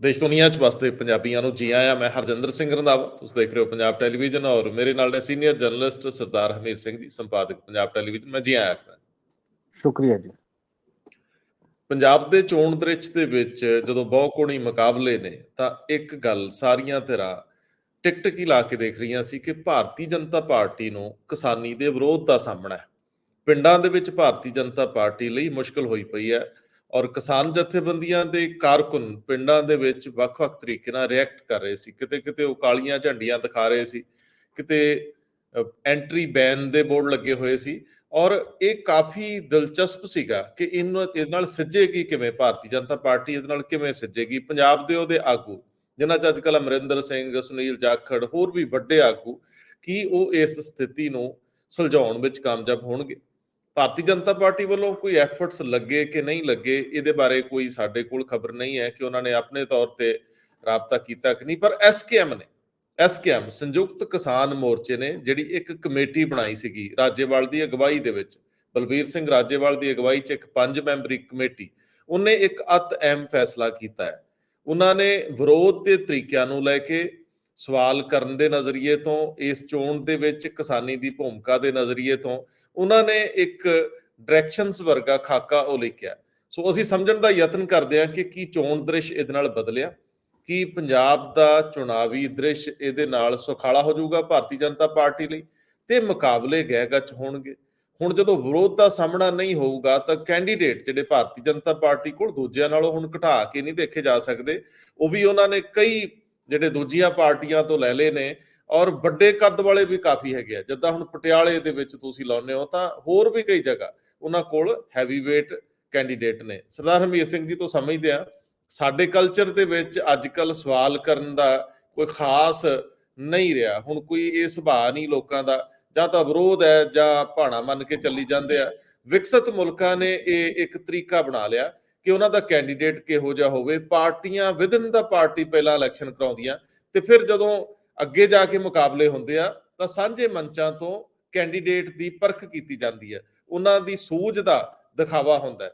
ਦੇਸ਼ ਦੁਨੀਆ 'ਚ ਵਸਦੇ ਪੰਜਾਬੀਆਂ ਨੂੰ ਜੀ ਆਇਆਂ। ਮੈਂ ਹਰਜਿੰਦਰ ਸਿੰਘ ਰੰਧਾਵਾ ਤੁਸੀਂ ਦੇਖ ਰਹੇ ਹੋ ਪੰਜਾਬ ਟੈਲੀਵਿਜ਼ਨ ਔਰ ਮੇਰੇ ਨਾਲ ਨੇ ਸੀਨੀਅਰ ਜਰਨਲਿਸਟ ਸਰਦਾਰ ਹਮੀਰ ਸਿੰਘ ਜੀ ਸੰਪਾਦਕ ਪੰਜਾਬ ਟੈਲੀਵਿਜ਼ਨ। ਮੈਂ ਜੀ ਆਇਆਂ ਸ਼ੁਕਰੀਆ ਜੀ। ਪੰਜਾਬ ਦੇ ਚੋਣ ਦ੍ਰਿਸ਼ ਦੇ ਵਿੱਚ ਜਦੋਂ ਬਹੁਕੋਣੀ ਮੁਕਾਬਲੇ ਨੇ ਤਾਂ ਇੱਕ ਗੱਲ ਸਾਰੀਆਂ ਧਿਰਾਂ ਟਿਕ ਟਿਕ ਹੀ ਲਾ ਕੇ ਦੇਖ ਰਹੀਆਂ ਸੀ ਕਿ ਭਾਰਤੀ ਜਨਤਾ ਪਾਰਟੀ ਨੂੰ ਕਿਸਾਨੀ ਦੇ ਵਿਰੋਧ ਦਾ ਸਾਹਮਣਾ ਹੈ। ਪਿੰਡਾਂ ਦੇ ਵਿੱਚ ਭਾਰਤੀ ਜਨਤਾ ਪਾਰਟੀ ਲਈ ਮੁਸ਼ਕਲ ਹੋਈ ਪਈ ਹੈ। ਔਰ ਕਿਸਾਨ ਜਥੇਬੰਦੀਆਂ ਦੇ ਕਾਰਕੁਨ ਪਿੰਡਾਂ ਦੇ ਵਿੱਚ ਵੱਖ-ਵੱਖ ਤਰੀਕੇ ਨਾਲ ਰਿਐਕਟ ਕਰ ਰਹੇ ਸੀ। ਕਿਤੇ ਕਿਤੇ ਉਹ ਕਾਲੀਆਂ ਝੰਡੀਆਂ ਦਿਖਾ ਰਹੇ ਸੀ। ਕਿਤੇ ਐਂਟਰੀ ਬੈਨ ਦੇ ਬੋਰਡ ਲੱਗੇ ਹੋਏ ਸੀ। ਔਰ ਇਹ ਕਾਫੀ ਦਿਲਚਸਪ ਸੀਗਾ ਕਿ ਇਹਨੂੰ, ਇਹਦੇ ਨਾਲ ਸਿੱਝੇਗੀ ਕਿਵੇਂ ਭਾਰਤੀ ਜਨਤਾ ਪਾਰਟੀ, ਇਹਦੇ ਨਾਲ ਕਿਵੇਂ ਸਿੱਝੇਗੀ ਪੰਜਾਬ ਦੇ ਉਹਦੇ ਆਗੂ, ਜਿਨ੍ਹਾਂ ਚ ਅੱਜਕੱਲ ਅਮਰਿੰਦਰ ਸਿੰਘ, ਸੁਨੀਲ ਜਾਖੜ, ਹੋਰ ਵੀ ਵੱਡੇ ਆਗੂ, ਕੀ ਉਹ ਇਸ ਸਥਿਤੀ ਨੂੰ ਸੁਲਝਾਉਣ ਵਿੱਚ ਕਾਮਯਾਬ ਹੋਣਗੇ? ਭਾਰਤੀ ਜਨਤਾ ਪਾਰਟੀ ਵੱਲੋਂ ਕੋਈ ਐਫਰਟਸ ਲੱਗੇ ਕਿ ਨਹੀਂ ਲੱਗੇ, ਇਹਦੇ ਬਾਰੇ ਕੋਈ ਸਾਡੇ ਕੋਲ ਖਬਰ ਨਹੀਂ ਹੈ ਕਿ ਉਹਨਾਂ ਨੇ ਆਪਣੇ ਤੌਰ ਤੇ ਰਾਬਤਾ ਕੀਤਾ ਕਿ ਨਹੀਂ, ਪਰ ਐਸਕੇਐਮ ਨੇ ਐਸਕੇਐਮ ਸੰਯੁਕਤ ਕਿਸਾਨ ਮੋਰਚੇ ਨੇ ਜਿਹੜੀ ਇੱਕ ਕਮੇਟੀ ਬਣਾਈ ਸੀਗੀ ਰਾਜੇਵਾਲ ਦੀ ਅਗਵਾਈ ਦੇ ਵਿੱਚ, ਬਲਬੀਰ ਸਿੰਘ ਰਾਜੇਵਾਲ ਦੀ ਅਗਵਾਈ 'ਚ ਇੱਕ ਪੰਜ ਮੈਂਬਰੀ ਕਮੇਟੀ, ਉਹਨੇ ਇੱਕ ਅਤ ਅਹਿਮ ਫੈਸਲਾ ਕੀਤਾ ਹੈ। ਉਹਨਾਂ ਨੇ ਵਿਰੋਧ ਦੇ ਤਰੀਕਿਆਂ ਨੂੰ ਲੈ ਕੇ ਸਵਾਲ ਕਰਨ ਦੇ ਨਜ਼ਰੀਏ ਤੋਂ, ਇਸ ਚੋਣ ਦੇ ਵਿੱਚ ਕਿਸਾਨੀ ਦੀ ਭੂਮਿਕਾ ਦੇ ਨਜ਼ਰੀਏ ਤੋਂ ਉਹਨਾਂ ਨੇ ਇੱਕ ਡਾਇਰੈਕਸ਼ਨਸ ਵਰਗਾ ਖਾਕਾ ਉਹ ਲਿਖਿਆ। ਸੋ ਅਸੀਂ ਸਮਝਣ ਦਾ ਯਤਨ ਕਰਦੇ ਹਾਂ ਕਿ ਕੀ ਚੋਣ ਦ੍ਰਿਸ਼ ਇਹਦੇ ਨਾਲ ਬਦਲਿਆ, ਕੀ ਪੰਜਾਬ ਦਾ ਚੁਣਾਵੀ ਦ੍ਰਿਸ਼ ਇਹਦੇ ਨਾਲ ਸੁਖਾਲਾ ਹੋ ਜਾਊਗਾ ਭਾਰਤੀ ਜਨਤਾ ਪਾਰਟੀ ਲਈ ਤੇ ਮੁਕਾਬਲੇ ਗਹਿਗੱਚ ਹੋਣਗੇ। ਹੁਣ ਜਦੋਂ ਵਿਰੋਧ ਦਾ ਸਾਹਮਣਾ ਨਹੀਂ ਹੋਊਗਾ ਤਾਂ ਕੈਂਡੀਡੇਟ ਜਿਹੜੇ ਭਾਰਤੀ ਜਨਤਾ ਪਾਰਟੀ ਕੋਲ ਦੂਜਿਆਂ ਨਾਲੋਂ ਹੁਣ ਘਟਾ ਕੇ ਨਹੀਂ ਦੇਖੇ ਜਾ ਸਕਦੇ, ਉਹ ਵੀ ਉਹਨਾਂ ਨੇ ਕਈ ਜਿਹੜੇ ਦੂਜੀਆਂ ਪਾਰਟੀਆਂ ਤੋਂ ਲੈ ਲਏ ਨੇ ਔਰ ਵੱਡੇ ਕੱਦ ਵਾਲੇ ਵੀ ਕਾਫੀ ਹੈਗੇ ਆ। ਜਿੱਦਾਂ ਹੁਣ ਪਟਿਆਲੇ ਦੇ ਵਿੱਚ ਤੁਸੀਂ ਲਾਉਨੇ ਹੋ ਤਾਂ ਹੋਰ ਵੀ ਕਈ ਜਗ੍ਹਾ ਉਹਨਾਂ ਕੋਲ ਹੈਵੀ weight ਕੈਂਡੀਡੇਟ ਨੇ। ਸਰਦਾਰ ਹਮੀਰ ਸਿੰਘ ਜੀ ਤੋਂ ਸਮਝਦੇ ਆ ਸਾਡੇ ਕਲਚਰ ਦੇ ਵਿੱਚ ਅੱਜ ਕੱਲ ਸਵਾਲ ਕਰਨ ਦਾ ਕੋਈ ਖਾਸ ਨਹੀਂ ਰਿਹਾ। ਹੁਣ ਕੋਈ ਇਹ ਸੁਭਾਅ ਨਹੀਂ ਲੋਕਾਂ ਦਾ, ਜਾਂ ਤਾਂ ਵਿਰੋਧ ਹੈ, ਜਾਂ ਭਾਣਾ ਮੰਨ ਕੇ ਚੱਲੀ ਜਾਂਦੇ ਆ। ਵਿਕਸਿਤ ਮੁਲਕਾਂ ਨੇ ਇਹ ਇੱਕ ਤਰੀਕਾ ਬਣਾ ਲਿਆ ਕਿ ਉਹਨਾਂ ਦਾ ਕੈਂਡੀਡੇਟ ਕਿਹੋ ਜਿਹਾ ਹੋਵੇ। ਪਾਰਟੀਆਂ ਵਿਦਨ ਦਾ ਪਾਰਟੀ ਪਹਿਲਾਂ ਇਲੈਕਸ਼ਨ ਕਰਾਉਂਦੀਆਂ ਤੇ ਫਿਰ ਜਦੋਂ ਅੱਗੇ ਜਾ ਕੇ ਮੁਕਾਬਲੇ ਹੁੰਦੇ ਆ, ਤਾਂ ਸਾਂਝੇ ਮੰਚਾਂ ਤੋਂ ਕੈਂਡੀਡੇਟ ਦੀ ਪਰਖ ਕੀਤੀ ਜਾਂਦੀ ਹੈ। ਉਹਨਾਂ ਦੀ ਸੂਝ ਦਾ ਦਿਖਾਵਾ ਹੁੰਦਾ ਹੈ।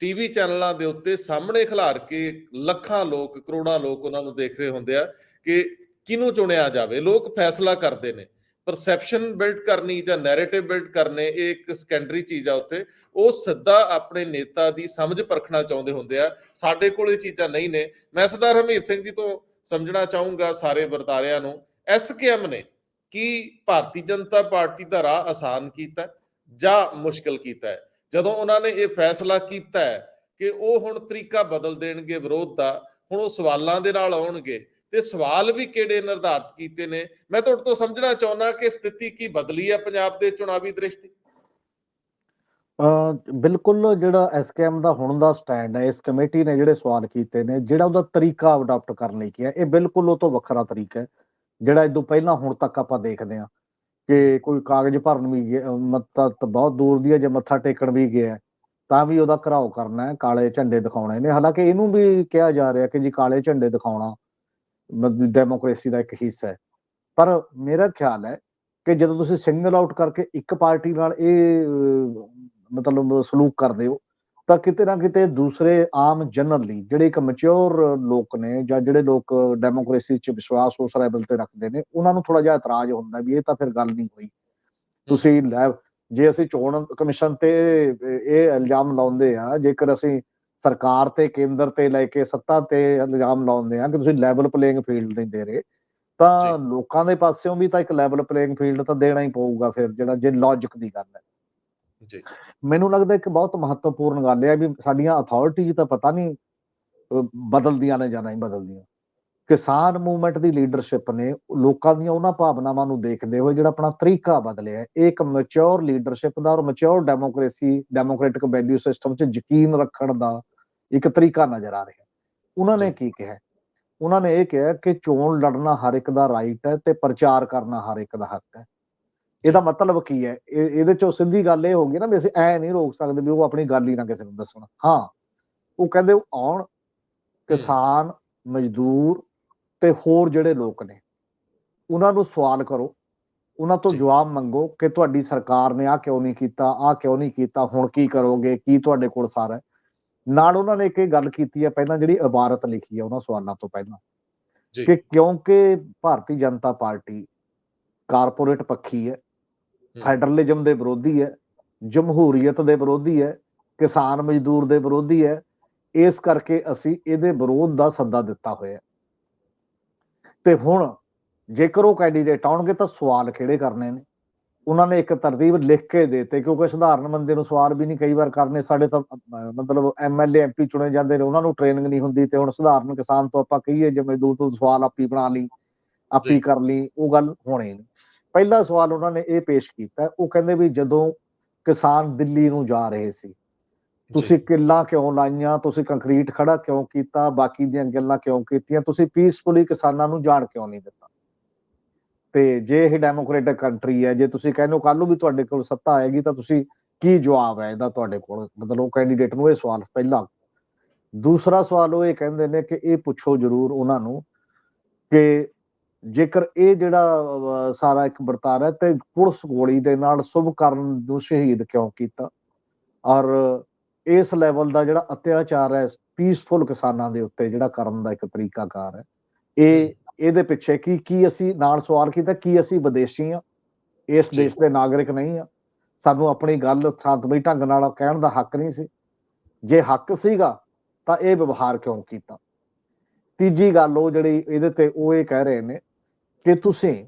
ਟੀਵੀ ਚੈਨਲਾਂ ਦੇ ਉੱਤੇ ਸਾਹਮਣੇ ਖਿਲਾਰ ਕੇ ਲੱਖਾਂ ਲੋਕ, ਕਰੋੜਾਂ ਲੋਕ ਉਹਨਾਂ ਨੂੰ ਦੇਖ ਰਹੇ ਹੁੰਦੇ ਆ ਕਿ ਕਿਹਨੂੰ ਚੁਣਿਆ ਜਾਵੇ। ਲੋਕ ਫੈਸਲਾ ਕਰਦੇ ਨੇ। ਪਰਸੈਪਸ਼ਨ ਬਿਲਡ ਕਰਨੀ ਜਾਂ ਨੈਰੇਟਿਵ ਬਿਲਡ ਕਰਨੇ, ਇਹ ਇੱਕ ਸੈਕੰਡਰੀ ਚੀਜ਼ ਆ ਉੱਤੇ ਉਹ ਸਿੱਧਾ ਆਪਣੇ ਨੇਤਾ ਦੀ ਸਮਝ ਪਰਖਣਾ ਚਾਹੁੰਦੇ ਹੁੰਦੇ ਆ। ਸਾਡੇ ਕੋਲ ਇਹ ਚੀਜ਼ਾਂ ਨਹੀਂ ਨੇ। ਮੈਂ ਸਰਦਾਰ ਹਮੀਰ ਸਿੰਘ ਜੀ ਤੋਂ ਸਮਝਣਾ ਚਾਹੂੰਗਾ ਸਾਰੇ ਵਰਤਾਰਿਆਂ ਨੂੰ ਐਸਕੇਐਮ ਨੇ ਕੀ ਭਾਰਤੀ ਜਨਤਾ ਪਾਰਟੀ ਦਾ ਰਾਹ ਆਸਾਨ ਕੀਤਾ ਜਾਂ ਮੁਸ਼ਕਲ ਕੀਤਾ ਹੈ? ਜਦੋਂ ਉਹਨਾਂ ਨੇ ਇਹ ਫੈਸਲਾ ਕੀਤਾ ਹੈ ਕਿ ਉਹ ਹੁਣ ਤਰੀਕਾ ਬਦਲ ਦੇਣਗੇ ਵਿਰੋਧ ਦਾ, ਹੁਣ ਉਹ ਸਵਾਲਾਂ ਦੇ ਨਾਲ ਆਉਣਗੇ, ਤੇ ਸਵਾਲ ਵੀ ਕਿਹੜੇ ਨਿਰਧਾਰਤ ਕੀਤੇ ਨੇ? ਮੈਂ ਤੁਹਾਡੇ ਤੋਂ ਸਮਝਣਾ ਚਾਹੁੰਦਾ ਕਿ ਸਥਿਤੀ ਕੀ ਬਦਲੀ ਹੈ ਪੰਜਾਬ ਦੇ ਚੁਣਾਵੀ ਦ੍ਰਿਸ਼ ਦੀ ਬਿਲਕੁਲ ਜਿਹੜਾ ਐਸਕੇਐਮ ਦਾ ਹੁਣ ਦਾ ਸਟੈਂਡ ਹੈ, ਇਸ ਕਮੇਟੀ ਨੇ ਜਿਹੜੇ ਸਵਾਲ ਕੀਤੇ ਨੇ, ਜਿਹੜਾ ਉਹਦਾ ਤਰੀਕਾ ਅਡਾਪਟ ਕਰਨ ਲਈ ਕਿਹਾ, ਇਹ ਬਿਲਕੁਲ ਉਹ ਤੋਂ ਵੱਖਰਾ ਤਰੀਕਾ ਹੈ, ਜਿਹੜਾ ਇਦੋਂ ਪਹਿਲਾਂ ਹੁਣ ਤੱਕ ਆਪਾਂ ਦੇਖਦੇ ਹਾਂ ਕਿ ਕੋਈ ਕਾਗਜ਼ ਭਰਨ ਵੀ ਗਿਆ ਤਾਂ ਬਹੁਤ ਦੂਰ ਦੀ ਹੈ, ਜੇ ਮੱਥਾ ਟੇਕਣ ਵੀ ਗਿਆ ਤਾਂ ਵੀ ਉਹਦਾ ਘਰਾਓ ਕਰਨਾ ਹੈ, ਕਾਲੇ ਝੰਡੇ ਦਿਖਾਉਣੇ ਨੇ, ਹਾਲਾਂਕਿ ਇਹਨੂੰ ਵੀ ਕਿਹਾ ਜਾ ਰਿਹਾ ਕਿ ਜੀ ਕਾਲੇ ਝੰਡੇ ਦਿਖਾਉਣਾ ਡੈਮੋਕ੍ਰੇਸੀ ਦਾ ਇੱਕ ਹਿੱਸਾ ਹੈ, ਪਰ ਮੇਰਾ ਖਿਆਲ ਹੈ ਕਿ ਜਦੋਂ ਤੁਸੀਂ ਸਿੰਗਲ ਆਊਟ ਕਰਕੇ ਇੱਕ ਪਾਰਟੀ ਨਾਲ ਇਹ ਮਤਲਬ ਸਲੂਕ ਕਰਦੇ ਹੋ ਤਾਂ ਕਿਤੇ ਨਾ ਕਿਤੇ ਦੂਸਰੇ ਆਮ ਜਨਰਲੀ ਜਿਹੜੇ ਇੱਕ ਮੈਚੁਰ ਲੋਕ ਨੇ ਜਾਂ ਜਿਹੜੇ ਲੋਕ ਡੈਮੋਕ੍ਰੇਸੀ 'ਚ ਵਿਸ਼ਵਾਸ ਉਸ ਲੈਵਲ ਤੇ ਰੱਖਦੇ ਨੇ ਉਹਨਾਂ ਨੂੰ ਥੋੜਾ ਜਿਹਾ ਇਤਰਾਜ਼ ਹੁੰਦਾ ਵੀ ਇਹ ਤਾਂ ਫਿਰ ਗੱਲ ਨਹੀਂ ਹੋਈ। ਤੁਸੀਂ ਲੈ ਜੇ ਅਸੀਂ ਚੋਣ ਕਮਿਸ਼ਨ ਤੇ ਇਹ ਇਲਜ਼ਾਮ ਲਾਉਂਦੇ ਆ ਜੇਕਰ ਅਸੀਂ ਸਰਕਾਰ ਤੇ ਕੇਂਦਰ ਤੇ ਲੈ ਕੇ ਸੱਤਾ ਤੇ ਇਲਜ਼ਾਮ ਲਾਉਂਦੇ ਆ ਕਿ ਤੁਸੀਂ ਲੈਵਲ ਪਲੇਇੰਗ ਫੀਲਡ ਨਹੀਂ ਦੇ ਰਹੇ ਤਾਂ ਲੋਕਾਂ ਦੇ ਪਾਸਿਓਂ ਵੀ ਤਾਂ ਇੱਕ ਲੈਵਲ ਪਲੇਇੰਗ ਫੀਲਡ ਤਾਂ ਦੇਣਾ ਹੀ ਪਊਗਾ ਫਿਰ ਜਿਹੜਾ ਜੇ ਲੌਜੀਕ ਦੀ ਗੱਲ ਹੈ। ਜੀ। ਮੈਨੂੰ ਲੱਗਦਾ ਇੱਕ ਬਹੁਤ ਮਹੱਤਵਪੂਰਨ ਗੱਲ ਹੈ ਵੀ ਸਾਡੀਆਂ ਅਥਾਰਟੀਜ਼ ਤਾਂ ਪਤਾ ਨਹੀਂ ਬਦਲਦੀਆਂ ਨੇ ਜਾਂ ਨਹੀਂ ਬਦਲਦੀਆਂ। ਕਿਸਾਨ ਮੂਵਮੈਂਟ ਦੀ ਲੀਡਰਸ਼ਿਪ ਨੇ ਲੋਕਾਂ ਦੀਆਂ ਉਹਨਾਂ ਭਾਵਨਾਵਾਂ ਨੂੰ ਦੇਖਦੇ ਹੋਏ ਜਿਹੜਾ ਆਪਣਾ ਤਰੀਕਾ ਬਦਲਿਆ ਹੈ ਇਹ ਇੱਕ ਮੈਚੁਰ ਲੀਡਰਸ਼ਿਪ ਦਾ ਔਰ mature democracy democratic value system 'ਚ ਯਕੀਨ ਰੱਖਣ ਦਾ ਇੱਕ ਤਰੀਕਾ ਨਜ਼ਰ ਆ ਰਿਹਾ ਉਹਨਾਂ ਨੇ ਕੀ ਕਿਹਾ ਉਹਨਾਂ ਨੇ ਇਹ ਕਿਹਾ ਕਿ ਚੋਣ ਲੜਨਾ ਹਰ ਇੱਕ ਦਾ ਰਾਈਟ ਹੈ ਤੇ ਪ੍ਰਚਾਰ ਕਰਨਾ ਹਰ ਇੱਕ ਦਾ ਹੱਕ ਹੈ। ਇਹਦਾ ਮਤਲਬ ਕੀ ਹੈ? ਇਹਦੇ ਚੋਂ ਸਿੱਧੀ ਗੱਲ ਇਹ ਹੋ ਗਈ ਨਾ ਵੀ ਅਸੀਂ ਐ ਨਹੀਂ ਰੋਕ ਸਕਦੇ ਵੀ ਉਹ ਆਪਣੀ ਗੱਲ ਹੀ ਨਾ ਕਿਸੇ ਨੂੰ ਦੱਸਣ। ਹਾਂ ਉਹ ਕਹਿੰਦੇ ਆਉਣ ਕਿਸਾਨ ਮਜ਼ਦੂਰ ਤੇ ਹੋਰ ਜਿਹੜੇ ਲੋਕ ਨੇ ਉਹਨਾਂ ਨੂੰ ਸਵਾਲ ਕਰੋ ਉਹਨਾਂ ਤੋਂ ਜਵਾਬ ਮੰਗੋ ਕਿ ਤੁਹਾਡੀ ਸਰਕਾਰ ਨੇ ਆ ਕਿਉਂ ਨਹੀਂ ਕੀਤਾ ਆ ਕਿਉਂ ਨਹੀਂ ਕੀਤਾ ਹੁਣ ਕੀ ਕਰੋਗੇ ਕੀ ਤੁਹਾਡੇ ਕੋਲ ਸਾਰਾ ਨਾਲ ਉਹਨਾਂ ਨੇ ਇੱਕ ਇਹ ਗੱਲ ਕੀਤੀ ਹੈ ਪਹਿਲਾਂ ਜਿਹੜੀ ਇਬਾਰਤ ਲਿਖੀ ਹੈ ਉਹਨਾਂ ਸਵਾਲਾਂ ਤੋਂ ਪਹਿਲਾਂ ਜੀ। ਕਿ ਕਿਉਂਕਿ ਭਾਰਤੀ ਜਨਤਾ ਪਾਰਟੀ ਕਾਰਪੋਰੇਟ ਪੱਖੀ ਹੈ ਫੈਡਰਲਿਜ਼ਮ ਦੇ ਵਿਰੋਧੀ ਹੈ ਜਮਹੂਰੀਅਤ ਦੇ ਵਿਰੋਧੀ ਹੈ ਕਿਸਾਨ ਮਜ਼ਦੂਰ ਦੇ ਵਿਰੋਧੀ ਹੈ ਇਸ ਕਰਕੇ ਅਸੀਂ ਇਹਦੇ ਵਿਰੋਧ ਦਾ ਸੱਦਾ ਦਿੱਤਾ ਹੋਇਆ। ਤੇ ਹੁਣ ਜੇਕਰ ਉਹ ਕੈਂਡੀਡੇਟ ਆਉਣਗੇ ਤਾਂ ਸਵਾਲ ਕਿਹੜੇ ਕਰਨੇ ਨੇ ਉਹਨਾਂ ਨੇ ਇੱਕ ਤਰਤੀਬ ਲਿਖ ਕੇ ਦੇਤੇ ਕਿਉਂਕਿ ਸਧਾਰਨ ਬੰਦੇ ਨੂੰ ਸਵਾਲ ਵੀ ਨਹੀਂ ਕਈ ਵਾਰ ਕਰਨੇ ਸਾਡੇ ਤਾਂ ਮਤਲਬ ਐਮਐਲਏ ਐਮਪੀ ਚੁਣੇ ਜਾਂਦੇ ਨੇ ਉਹਨਾਂ ਨੂੰ ਟ੍ਰੇਨਿੰਗ ਨਹੀਂ ਹੁੰਦੀ ਤੇ ਹੁਣ ਸਧਾਰਨ ਕਿਸਾਨ ਤੋਂ ਆਪਾਂ ਕਹੀਏ ਜੇ ਮਜ਼ਦੂਰ ਤੋਂ ਸਵਾਲ ਆਪੀ ਬਣਾ ਲਈ ਆਪੀ। ਕਰ ਲਈ ਉਹ ਗੱਲ ਹੋਣੀ ਨਹੀਂ ਪਹਿਲਾ ਸਵਾਲ ਉਹਨਾਂ ਨੇ ਇਹ ਪੇਸ਼ ਕੀਤਾ ਉਹ ਕਹਿੰਦੇ ਵੀ ਜਦੋਂ ਕਿਸਾਨ ਦਿੱਲੀ ਨੂੰ ਜਾ ਰਹੇ ਸੀ ਤੁਸੀਂ ਕਿੱਲਾਂ ਕਿਉਂ ਲਾਈਆਂ ਤੁਸੀਂ ਕੰਕਰੀਟ ਖੜਾ ਕਿਉਂ ਕੀਤਾ ਬਾਕੀ ਦੀਆਂ ਗੱਲਾਂ ਕਿਉਂ ਕੀਤੀਆਂ ਤੁਸੀਂ ਪੀਸਫੁਲੀ ਕਿਸਾਨਾਂ ਨੂੰ ਜਾਣ ਕਿਉਂ ਨਹੀਂ ਦਿੱਤਾ? ਤੇ ਜੇ ਇਹ ਡੈਮੋਕ੍ਰੇਟਿਕ ਕੰਟਰੀ ਹੈ ਜੇ ਤੁਸੀਂ ਕਹਿੰਦੇ ਹੋ ਕੱਲ ਨੂੰ ਵੀ ਤੁਹਾਡੇ ਕੋਲ ਸੱਤਾ ਆਏਗੀ ਤਾਂ ਤੁਸੀਂ ਕੀ ਜਵਾਬ ਹੈ ਇਹਦਾ ਤੁਹਾਡੇ ਕੋਲ? ਮਤਲਬ ਉਹ ਕੈਂਡੀਡੇਟ ਨੂੰ ਇਹ ਸਵਾਲ ਪਹਿਲਾ। ਦੂਸਰਾ ਸਵਾਲ ਉਹ ਇਹ ਕਹਿੰਦੇ ਨੇ ਕਿ ਇਹ ਪੁੱਛੋ ਜ਼ਰੂਰ ਉਹਨਾਂ ਨੂੰ ਕਿ ਜੇਕਰ ਇਹ ਜਿਹੜਾ ਸਾਰਾ ਇੱਕ ਵਰਤਾਰਾ ਹੈ ਤੇ ਪੁਲਿਸ ਗੋਲੀ ਦੇ ਨਾਲ ਸੁਭਕਰਨ ਨੂੰ ਸ਼ਹੀਦ ਕਿਉਂ ਕੀਤਾ? ਔਰ ਇਸ ਲੈਵਲ ਦਾ ਜਿਹੜਾ ਅਤਿਆਚਾਰ ਹੈ ਪੀਸਫੁਲ ਕਿਸਾਨਾਂ ਦੇ ਉੱਤੇ ਜਿਹੜਾ ਕਰਨ ਦਾ ਇੱਕ ਤਰੀਕਾਕਾਰ ਹੈ ਇਹ ਇਹਦੇ ਪਿੱਛੇ ਕੀ ਕੀ ਅਸੀਂ ਨਾਲ ਸਵਾਲ ਕੀਤਾ ਕੀ ਅਸੀਂ ਵਿਦੇਸ਼ੀ ਆ ਇਸ। ਦੇਸ਼ ਦੇ ਨਾਗਰਿਕ ਨਹੀਂ ਆ ਸਾਨੂੰ ਆਪਣੀ ਗੱਲ ਸ਼ਾਂਤਮਈ ਢੰਗ ਨਾਲ ਕਹਿਣ ਦਾ ਹੱਕ ਨਹੀਂ ਸੀ। ਜੇ ਹੱਕ ਸੀਗਾ ਤਾਂ ਇਹ ਵਿਵਹਾਰ ਕਿਉਂ ਕੀਤਾ? ਤੀਜੀ ਗੱਲ ਉਹ ਜਿਹੜੀ ਇਹਦੇ ਤੇ ਉਹ ਇਹ ਕਹਿ ਰਹੇ ਨੇ ਕਿ ਤੁਸੀਂ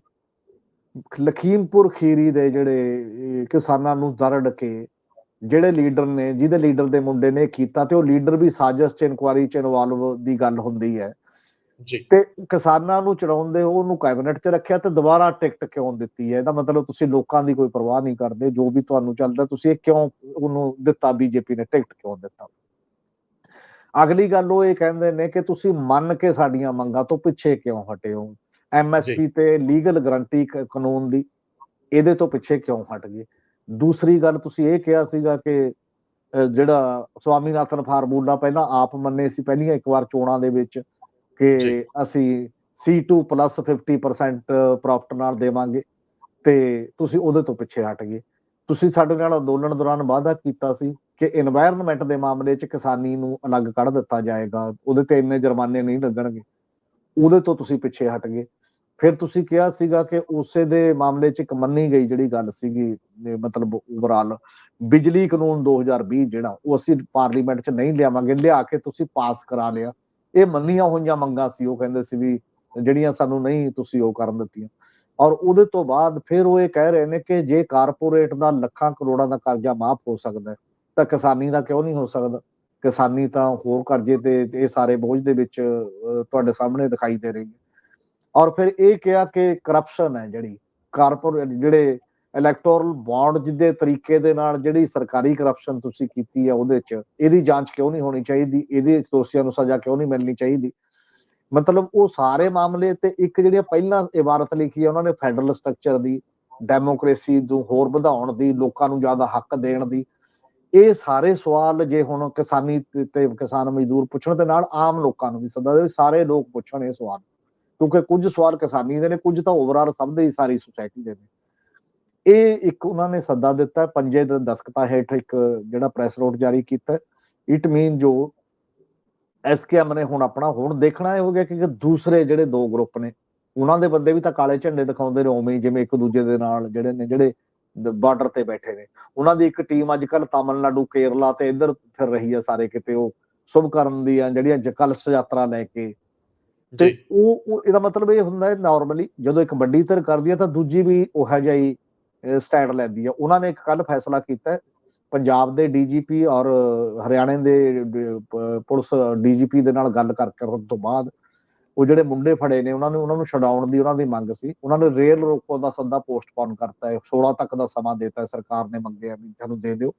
ਲਖੀਮਪੁਰ ਖੀਰੀ ਦੇ ਜਿਹੜੇ ਕਿਸਾਨਾਂ ਨੂੰ ਦਰੜ ਕੇ ਜਿਹੜੇ ਲੀਡਰ ਨੇ ਜਿਹਦੇ ਲੀਡਰ ਦੇ ਮੁੰਡੇ ਨੇ ਕੀਤਾ ਤੇ ਉਹ ਲੀਡਰ ਵੀ ਸਾਜ਼ਿਸ਼ ਚ ਇਨਕੁਆਰੀ ਚ ਇਨਵੋਲਵ ਦੀ ਗੱਲ ਹੁੰਦੀ ਹੈ। ਜੀ। ਤੇ ਕਿਸਾਨਾਂ ਨੂੰ ਚੜਾਉਂਦੇ ਹੋ ਉਹਨੂੰ ਕੈਬਨਿਟ 'ਚ ਰੱਖਿਆ ਤੇ ਦੁਬਾਰਾ ਟਿਕਟ ਕਿਉਂ ਦਿੱਤੀ ਹੈ? ਇਹਦਾ ਮਤਲਬ ਤੁਸੀਂ ਲੋਕਾਂ ਦੀ ਕੋਈ ਪਰਵਾਹ ਨਹੀਂ ਕਰਦੇ ਜੋ ਵੀ ਤੁਹਾਨੂੰ ਚੱਲਦਾ ਤੁਸੀਂ ਇਹ ਕਿਉਂ ਉਹਨੂੰ ਦਿੱਤਾ? ਬੀਜੇਪੀ ਨੇ ਟਿਕਟ ਕਿਉਂ ਦਿੱਤਾ? ਅਗਲੀ ਗੱਲ ਉਹ ਇਹ ਕਹਿੰਦੇ ਨੇ ਕਿ ਤੁਸੀਂ ਮੰਨ ਕੇ ਸਾਡੀਆਂ ਮੰਗਾਂ ਤੋਂ ਪਿੱਛੇ ਕਿਉਂ ਹਟੇ ਹੋ? ਐਮਐਸਪੀ ਤੇ ਲੀਗਲ ਗਰੰਟੀ ਕਾਨੂੰਨ ਦੀ ਇਹਦੇ ਤੋਂ ਪਿੱਛੇ ਕਿਉਂ ਹਟ ਗਏ? ਦੂਸਰੀ ਗੱਲ ਤੁਸੀਂ ਇਹ ਕਿਹਾ ਸੀਗਾ ਕਿ ਜਿਹੜਾ ਸਵਾਮੀਨਾਥਨ ਫਾਰਮੂਲਾ ਪਹਿਲਾਂ ਆਪ ਮੰਨੇ ਸੀ ਪਹਿਲੀਆਂ ਇੱਕ ਵਾਰ ਚੋਣਾਂ ਦੇ ਵਿੱਚ ਕਿ ਅਸੀਂ C2 50% ਪ੍ਰੋਫਿਟ ਨਾਲ ਦੇਵਾਂਗੇ ਤੇ ਤੁਸੀਂ ਉਹਦੇ ਤੋਂ ਪਿੱਛੇ ਹਟ ਗਏ। ਤੁਸੀਂ ਸਾਡੇ ਨਾਲ ਅੰਦੋਲਨ ਦੌਰਾਨ ਵਾਅਦਾ ਕੀਤਾ ਸੀ ਕਿ এনवायरमेंट ਦੇ ਮਾਮਲੇ 'ਚ ਕਿਸਾਨੀ ਨੂੰ ਅਲੱਗ ਕੱਢ ਦਿੱਤਾ ਜਾਏਗਾ ਉਹਦੇ ਤੇ ਇੰਨੇ ਜੁਰਮਾਨੇ ਨਹੀਂ ਲੱਗਣਗੇ। ਉਹਦੇ ਤੋਂ ਤੁਸੀਂ ਪਿੱਛੇ ਹਟ ਗਏ। ਫਿਰ ਤੁਸੀਂ ਕਿਹਾ ਸੀਗਾ ਕਿ ਉਸੇ ਦੇ ਮਾਮਲੇ 'ਚ ਇੱਕ ਮੰਨੀ ਗਈ ਜਿਹੜੀ ਗੱਲ ਸੀਗੀ ਮਤਲਬ ਓਵਰਆਲ ਬਿਜਲੀ ਕਾਨੂੰਨ 2020 ਜਿਹੜਾ, ਉਹ ਅਸੀਂ ਪਾਰਲੀਮੈਂਟ 'ਚ ਨਹੀਂ ਲਿਆਵਾਂਗੇ, ਲਿਆ ਕੇ ਤੁਸੀਂ ਪਾਸ ਕਰਾ ਲਿਆ। ਇਹ ਮੰਨੀਆਂ ਹੋਈਆਂ ਮੰਗਾਂ ਸੀ, ਉਹ ਕਹਿੰਦੇ ਸੀ ਵੀ ਜਿਹੜੀਆਂ ਸਾਨੂੰ ਨਹੀਂ ਤੁਸੀਂ ਉਹ ਕਰਨ ਦਿੱਤੀਆਂ। ਔਰ ਉਹਦੇ ਤੋਂ ਬਾਅਦ ਫਿਰ ਉਹ ਇਹ ਕਹਿ ਰਹੇ ਨੇ ਕਿ ਜੇ ਕਾਰਪੋਰੇਟ ਦਾ ਲੱਖਾਂ ਕਰੋੜਾਂ ਦਾ ਕਰਜ਼ਾ ਮਾਫ ਹੋ ਸਕਦਾ ਤਾਂ ਕਿਸਾਨੀ ਦਾ ਕਿਉਂ ਨਹੀਂ ਹੋ ਸਕਦਾ? ਕਿਸਾਨੀ ਤਾਂ ਹੋਰ ਕਰਜ਼ੇ ਤੇ ਇਹ ਸਾਰੇ ਬੋਝ ਦੇ ਵਿੱਚ ਤੁਹਾਡੇ ਸਾਹਮਣੇ ਦਿਖਾਈ ਦੇ ਰਹੀ ਹੈ। ਔਰ ਫਿਰ ਇਹ ਕਿਹਾ ਕਿ ਕਰਪਸ਼ਨ ਹੈ ਜਿਹੜੀ ਕਾਰਪੋਰੇਟ ਜਿਹੜੇ ਇਲੈਕਟੋਰਲ ਬੌਂਡ ਜਿਹਦੇ ਤਰੀਕੇ ਦੇ ਨਾਲ ਜਿਹੜੀ ਸਰਕਾਰੀ ਕਰਪਸ਼ਨ ਤੁਸੀਂ ਕੀਤੀ ਹੈ ਉਹਦੇ 'ਚ, ਇਹਦੀ ਜਾਂਚ ਕਿਉਂ ਨਹੀਂ ਹੋਣੀ ਚਾਹੀਦੀ? ਇਹਦੇ ਦੋਸ਼ੀਆਂ ਨੂੰ ਸਜ਼ਾ ਕਿਉਂ ਨਹੀਂ ਮਿਲਣੀ ਚਾਹੀਦੀ? ਮਤਲਬ ਉਹ ਸਾਰੇ ਮਾਮਲੇ ਤੇ ਇੱਕ ਜਿਹੜੀਆਂ ਪਹਿਲਾਂ ਇਬਾਰਤ ਲਿਖੀ ਹੈ, ਉਹਨਾਂ ਨੇ ਫੈਡਰਲ ਸਟਰਕਚਰ ਦੀ ਡੈਮੋਕ੍ਰੇਸੀ ਨੂੰ ਹੋਰ ਵਧਾਉਣ ਦੀ, ਲੋਕਾਂ ਨੂੰ ਜ਼ਿਆਦਾ ਹੱਕ ਦੇਣ ਦੀ, ਇਹ ਸਾਰੇ ਸਵਾਲ ਜੇ ਹੁਣ ਕਿਸਾਨੀ ਤੇ- ਕਿਸਾਨ ਮਜ਼ਦੂਰ ਪੁੱਛਣ ਦੇ ਨਾਲ ਆਮ ਲੋਕਾਂ ਨੂੰ ਵੀ ਸੱਦਾ ਦੇ ਵੀ ਸਾਰੇ ਲੋਕ ਪੁੱਛਣ ਇਹ ਸਵਾਲ। ਕਿਉਂਕਿ ਕੁਝ ਸਵਾਲ ਕਿਸਾਨੀ ਦੇ ਨੇ, ਕੁਝ ਤਾਂ ਓਵਰਆਲ ਸਭ ਦੇ ਹੀ ਸਾਰੀ ਸੁਸਾਇਟੀ ਦੇ ਨੇ। ਇਹ ਇੱਕ ਉਹਨਾਂ ਨੇ ਸੱਦਾ ਦਿੱਤਾ, ਪੰਜੇ ਦੇ ਦਸਕਤਾਂ ਹੇਠ ਇੱਕ ਜਿਹੜਾ ਪ੍ਰੈਸ ਨੋਟ ਜਾਰੀ ਕੀਤਾ। ਇਟ ਮੀਨ ਜੋ ਐਸਕੇਐਮ ਨੇ ਹੁਣ ਆਪਣਾ, ਹੁਣ ਦੇਖਣਾ ਇਹ ਹੋ ਗਿਆ ਕਿ ਦੂਸਰੇ ਜਿਹੜੇ ਦੋ ਗਰੁੱਪ ਨੇ, ਉਹਨਾਂ ਦੇ ਬੰਦੇ ਵੀ ਤਾਂ ਕਾਲੇ ਝੰਡੇ ਦਿਖਾਉਂਦੇ ਨੇ, ਉਵੇਂ ਜਿਵੇਂ ਇੱਕ ਦੂਜੇ ਦੇ ਨਾਲ ਜਿਹੜੇ ਨੇ, ਜਿਹੜੇ ਬਾਰਡਰ ਤੇ ਬੈਠੇ ਨੇ। ਉਹਨਾਂ ਦੀ ਇੱਕ ਟੀਮ ਅੱਜ ਕੱਲ ਤਾਮਿਲਨਾਡੂ, ਕੇਰਲਾ ਤੇ ਇੱਧਰ ਫਿਰ ਰਹੀ ਹੈ ਸਾਰੇ ਕਿਤੇ ਉਹ, ਸ਼ੁਭ ਕਰਨ ਦੀਆਂ ਜਿਹੜੀਆਂ ਕਲਸ਼ ਯਾਤਰਾ ਲੈ ਕੇ ਤੇ ਉਹ ਇਹਦਾ ਮਤਲਬ ਇਹ ਹੁੰਦਾ ਹੈ ਨਾਰਮਲੀ ਜਦੋਂ ਇੱਕ ਵੱਡੀ ਧਿਰ ਕਰਦੀ ਹੈ ਤਾਂ ਦੂਜੀ ਵੀ ਉਹ ਹੀ ਸਟੈਂਡ ਲੈਂਦੀ ਹੈ। ਉਹਨਾਂ ਨੇ ਇੱਕ ਕੱਲ ਫੈਸਲਾ ਕੀਤਾ ਪੰਜਾਬ ਦੇ ਡੀਜੀਪੀ ਔਰ ਹਰਿਆਣੇ ਦੇ ਪੁਲਿਸ ਡੀਜੀਪੀ ਦੇ ਨਾਲ ਗੱਲ ਕਰ ਕਰਨ ਤੋਂ ਬਾਅਦ ਉਹ ਜਿਹੜੇ ਮੁੰਡੇ ਫੜੇ ਨੇ ਉਹਨਾਂ ਨੂੰ ਉਹਨਾਂ ਨੂੰ ਛਡਾਉਣ ਦੀ ਉਹਨਾਂ ਦੀ ਮੰਗ ਸੀ। ਉਹਨਾਂ ਨੇ ਰੇਲ ਰੋਕੋ ਦਾ ਸੱਦਾ ਪੋਸਟਪੋਨ ਕਰਤਾ ਹੈ 16 ਤੱਕ ਦਾ ਸਮਾਂ ਦਿੱਤਾ ਹੈ ਸਰਕਾਰ ਨੇ ਮੰਗਿਆ ਵੀ ਸਾਨੂੰ ਦੇ ਦਿਓ।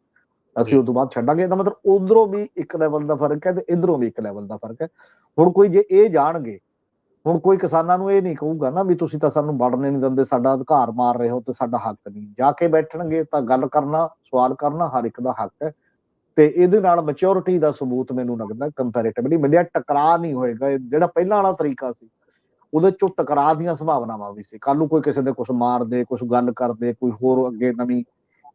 ਅਸੀਂ। ਉਸ ਤੋਂ ਬਾਅਦ ਛੱਡਾਂਗੇ ਇਹਦਾ ਮਤਲਬ ਉਧਰੋਂ ਵੀ ਇੱਕ ਲੈਵਲ ਦਾ ਫ਼ਰਕ ਹੈ ਤੇ ਇਧਰੋਂ ਵੀ ਇੱਕ ਲੈਵਲ ਦਾ ਫ਼ਰਕ ਹੈ। ਹੁਣ ਕੋਈ ਜੇ ਇਹ ਜਾਣਗੇ ਹੁਣ ਕੋਈ ਕਿਸਾਨਾਂ ਨੂੰ ਇਹ ਨਹੀਂ ਕਹੂਗਾ ਨਾ ਵੀ ਤੁਸੀਂ ਤਾਂ ਸਾਨੂੰ ਵੜਨੇ ਨਹੀਂ ਦਿੰਦੇ ਸਾਡਾ ਅਧਿਕਾਰ ਮਾਰ ਰਹੇ ਹੋ ਤੇ ਸਾਡਾ ਹੱਕ ਨਹੀਂ। ਜਾ ਕੇ ਬੈਠਣਗੇ ਤਾਂ ਗੱਲ ਕਰਨਾ ਸਵਾਲ ਕਰਨਾ ਹਰ ਇੱਕ ਦਾ ਹੱਕ ਹੈ। ਤੇ ਇਹਦੇ ਨਾਲ ਮੈਚਿਓਰਿਟੀ ਦਾ ਸਬੂਤ ਮੈਨੂੰ ਲੱਗਦਾ ਕੰਪੈਰੀਟਿਵਲੀ ਮਿਲਿਆ ਟਕਰਾਅ ਨਹੀਂ ਹੋਏਗਾ ਜਿਹੜਾ ਪਹਿਲਾਂ ਵਾਲਾ ਤਰੀਕਾ ਸੀ ਉਹਦੇ ਚੋਂ ਟਕਰਾਅ ਦੀਆਂ ਸੰਭਾਵਨਾਵਾਂ ਵੀ ਸੀ। ਕੱਲ ਨੂੰ ਕੋਈ ਕਿਸੇ ਦੇ ਕੁਝ ਮਾਰ ਦੇ ਕੁਝ ਗੱਲ ਕਰਦੇ ਕੋਈ ਹੋਰ ਅੱਗੇ ਨਵੀਂ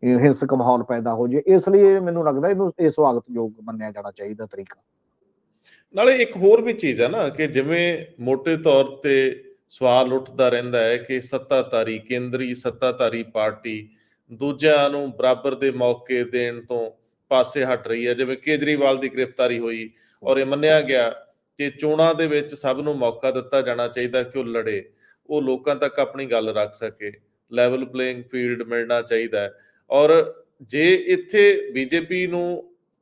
ਹਿੰਸਕ ਮਾਹੌਲ ਪੈਦਾ ਹੋ ਜੇ, ਇਸ ਲਈ ਮੈਨੂੰ ਲੱਗਦਾ ਇਹਨੂੰ ਇਹ ਸਵਾਗਤਯੋਗ ਮੰਨਿਆ ਜਾਣਾ ਚਾਹੀਦਾ ਤਰੀਕਾ। ਨਾਲੇ ਇੱਕ ਹੋਰ ਵੀ ਚੀਜ਼ ਹੈ ਨਾ ਕਿ ਜਿਵੇਂ ਮੋٹے ਤੌਰ ਤੇ ਸਵਾਲ ਉੱਠਦਾ ਰਹਿੰਦਾ ਹੈ ਕਿ ਸੱਤਾਧਾਰੀ, ਕੇਂਦਰੀ ਸੱਤਾਧਾਰੀ ਪਾਰਟੀ ਦੂਜਿਆਂ ਨੂੰ ਬਰਾਬਰ ਦੇ ਮੌਕੇ ਦੇਣ ਤੋਂ ਪਾਸੇ ਹਟ ਰਹੀ ਹੈ। ਜਿਵੇਂ ਕੇਜਰੀਵਾਲ ਦੀ ਗ੍ਰਿਫਤਾਰੀ ਹੋਈ ਔਰ ਇਹ ਮੰਨਿਆ ਗਿਆ ਕਿ ਚੋਣਾਂ ਦੇ ਵਿੱਚ ਸਭ ਨੂੰ ਮੌਕਾ ਦਿੱਤਾ ਜਾਣਾ ਚਾਹੀਦਾ ਕਿ ਉਹ ਲੜੇ, ਉਹ ਲੋਕਾਂ ਤੱਕ ਆਪਣੀ ਗੱਲ ਰੱਖ ਸਕੇ। ਲੈਵਲ ਪਲੇਇੰਗ ਫੀਲਡ ਮਿਲਣਾ ਚਾਹੀਦਾ ਹੈ। ਔਰ ਜੇ ਇੱਥੇ ਬੀਜੇਪੀ ਨੂੰ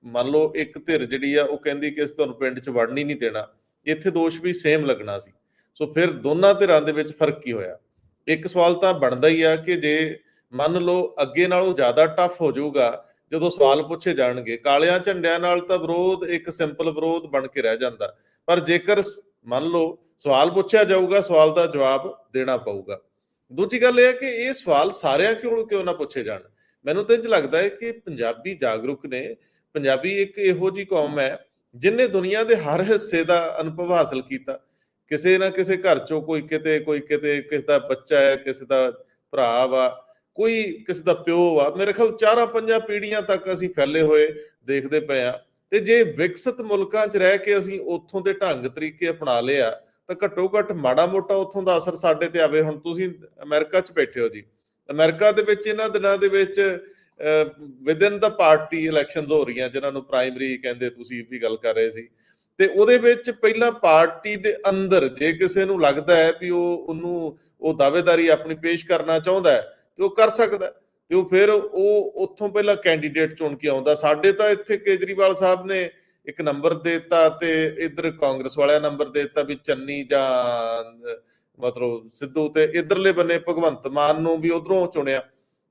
ਮੰਨ ਲਓ ਇੱਕ ਧਿਰ ਜਿਹੜੀ ਆ, ਉਹ ਕਹਿੰਦੀ ਕਿ ਅਸੀਂ ਤੁਹਾਨੂੰ ਪਿੰਡ 'ਚ ਵੜਨ ਹੀ ਨਹੀਂ ਦੇਣਾ, ਇੱਥੇ ਦੋਸ਼ ਵੀ ਸੇਮ ਲੱਗਣਾ ਸੀ। ਸੋ ਫਿਰ ਦੋਨਾਂ ਧਿਰਾਂ ਦੇ ਵਿੱਚ ਫ਼ਰਕ ਕੀ ਹੋਇਆ? ਇੱਕ ਸਵਾਲ ਤਾਂ ਬਣਦਾ ਹੀ ਆ ਕਿ ਜੇ ਮੰਨ ਲਓ ਅੱਗੇ ਨਾਲੋਂ ਜ਼ਿਆਦਾ ਟਫ ਹੋ ਜਾਊਗਾ, ਜਦੋਂ ਸਵਾਲ ਪੁੱਛੇ ਜਾਣਗੇ, ਕਾਲਿਆਂ ਝੰਡਿਆਂ ਨਾਲ ਤਾਂ ਵਿਰੋਧ, ਇੱਕ ਸਿੰਪਲ ਵਿਰੋਧ ਬਣ ਕੇ ਰਹਿ ਜਾਂਦਾ। ਪਰ ਜੇਕਰ ਮੰਨ ਲਓ ਸਵਾਲ ਪੁੱਛਿਆ ਜਾਊਗਾ, ਸਵਾਲ ਦਾ ਜਵਾਬ ਦੇਣਾ ਪਊਗਾ। ਦੂਜੀ ਗੱਲ ਇਹ ਹੈ ਕਿ ਇਹ ਸਵਾਲ ਸਾਰਿਆਂ ਕਿਉਂ ਕਿਉਂ ਨਾ ਪੁੱਛੇ ਜਾਣ? ਮੈਨੂੰ ਤਾਂ ਇੰਝ ਲੱਗਦਾ ਹੈ ਕਿ ਪੰਜਾਬੀ ਜਾਗਰੂਕ ਨੇ, ਪੰਜਾਬੀ ਇੱਕ ਇਹੋ ਜੀ ਕੌਮ ਹੈ ਜਿਨੇ ਦੁਨੀਆ ਦੇ ਹਰ ਹਿੱਸੇ ਦਾ ਅਨੁਭਵ ਹਾਸਲ ਕੀਤਾ। ਕਿਸੇ ਨਾ ਕਿਸੇ ਘਰ ਚੋਂ ਕੋਈ ਕਿਤੇ ਕੋਈ ਕਿਤੇ ਕਿਸ ਦਾ ਬੱਚਾ ਹੈ, ਕਿਸੇ ਦਾ ਭਰਾ ਵਾ, ਕੋਈ ਕਿਸੇ ਦਾ ਪਿਓ ਵਾ। ਮੇਰੇ ਖਿਆਲ ਚਾਰਾਂ ਪੰਜਾਂ ਪੀੜ੍ਹੀਆਂ ਤੱਕ ਅਸੀਂ ਫੈਲੇ ਹੋਏ ਦੇਖਦੇ ਪਏ ਆ ਤੇ ਜੇ ਵਿਕਸਿਤ ਮੁਲਕਾਂ 'ਚ ਰਹਿ ਕੇ ਅਸੀਂ ਉੱਥੋਂ ਦੇ ਢੰਗ ਤਰੀਕੇ ਅਪਣਾ ਲਿਆ, ਤਾਂ ਘੱਟੋ ਘੱਟ ਮਾੜਾ ਮੋਟਾ ਉੱਥੋਂ ਦਾ ਅਸਰ ਸਾਡੇ ਤੇ ਆਵੇ। ਹੁਣ ਤੁਸੀਂ ਅਮਰੀਕਾ 'ਚ ਬੈਠੇ ਹੋ ਜੀ। ਅਮਰੀਕਾ ਦੇ ਵਿੱਚ, ਇਹਨਾਂ ਦਿਨਾਂ ਦੇ ਵਿੱਚ ਵਿਦਨ ਦਾ ਪਾਰਟੀ ਇਲੈਕਸ਼ਨਸ ਹੋ ਰਹੀਆਂ, ਜਿਨ੍ਹਾਂ ਨੂੰ ਪ੍ਰਾਇਮਰੀ ਕਹਿੰਦੇ ਤੁਸੀਂ ਵੀ ਗੱਲ ਕਰ ਰਹੇ ਸੀ। ਤੇ ਉਹਦੇ ਵਿੱਚ ਪਹਿਲਾਂ ਪਾਰਟੀ ਦੇ ਅੰਦਰ, ਜੇ ਕਿਸੇ ਨੂੰ ਲੱਗਦਾ ਹੈ ਵੀ ਉਹ, ਉਹਨੂੰ, ਉਹ ਦਾਅਵੇਦਾਰੀ ਆਪਣੀ ਪੇਸ਼ ਕਰਨਾ ਚਾਹੁੰਦਾ ਹੈ, ਤੇ ਉਹ ਕਰ ਸਕਦਾ ਤੇ ਉਹ ਫਿਰ ਉਹ ਉੱਥੋਂ ਪਹਿਲਾਂ ਕੈਂਡੀਡੇਟ ਚੁਣ ਕੇ ਆਉਂਦਾ। ਸਾਡੇ ਤਾਂ ਇੱਥੇ ਕੇਜਰੀਵਾਲ ਸਾਹਿਬ ਨੇ ਇੱਕ ਨੰਬਰ ਦਿੱਤਾ ਤੇ ਇਧਰ ਕਾਂਗਰਸ ਵਾਲਿਆਂ ਨੰਬਰ ਦਿੱਤਾ ਵੀ ਚੰਨੀ ਜਾਂ ਮਤਲਬ ਸਿੱਧੂ ਤੇ ਇਧਰਲੇ ਬੰਨੇ ਭਗਵੰਤ ਮਾਨ ਨੂੰ ਵੀ ਉਧਰੋਂ ਚੁਣਿਆ।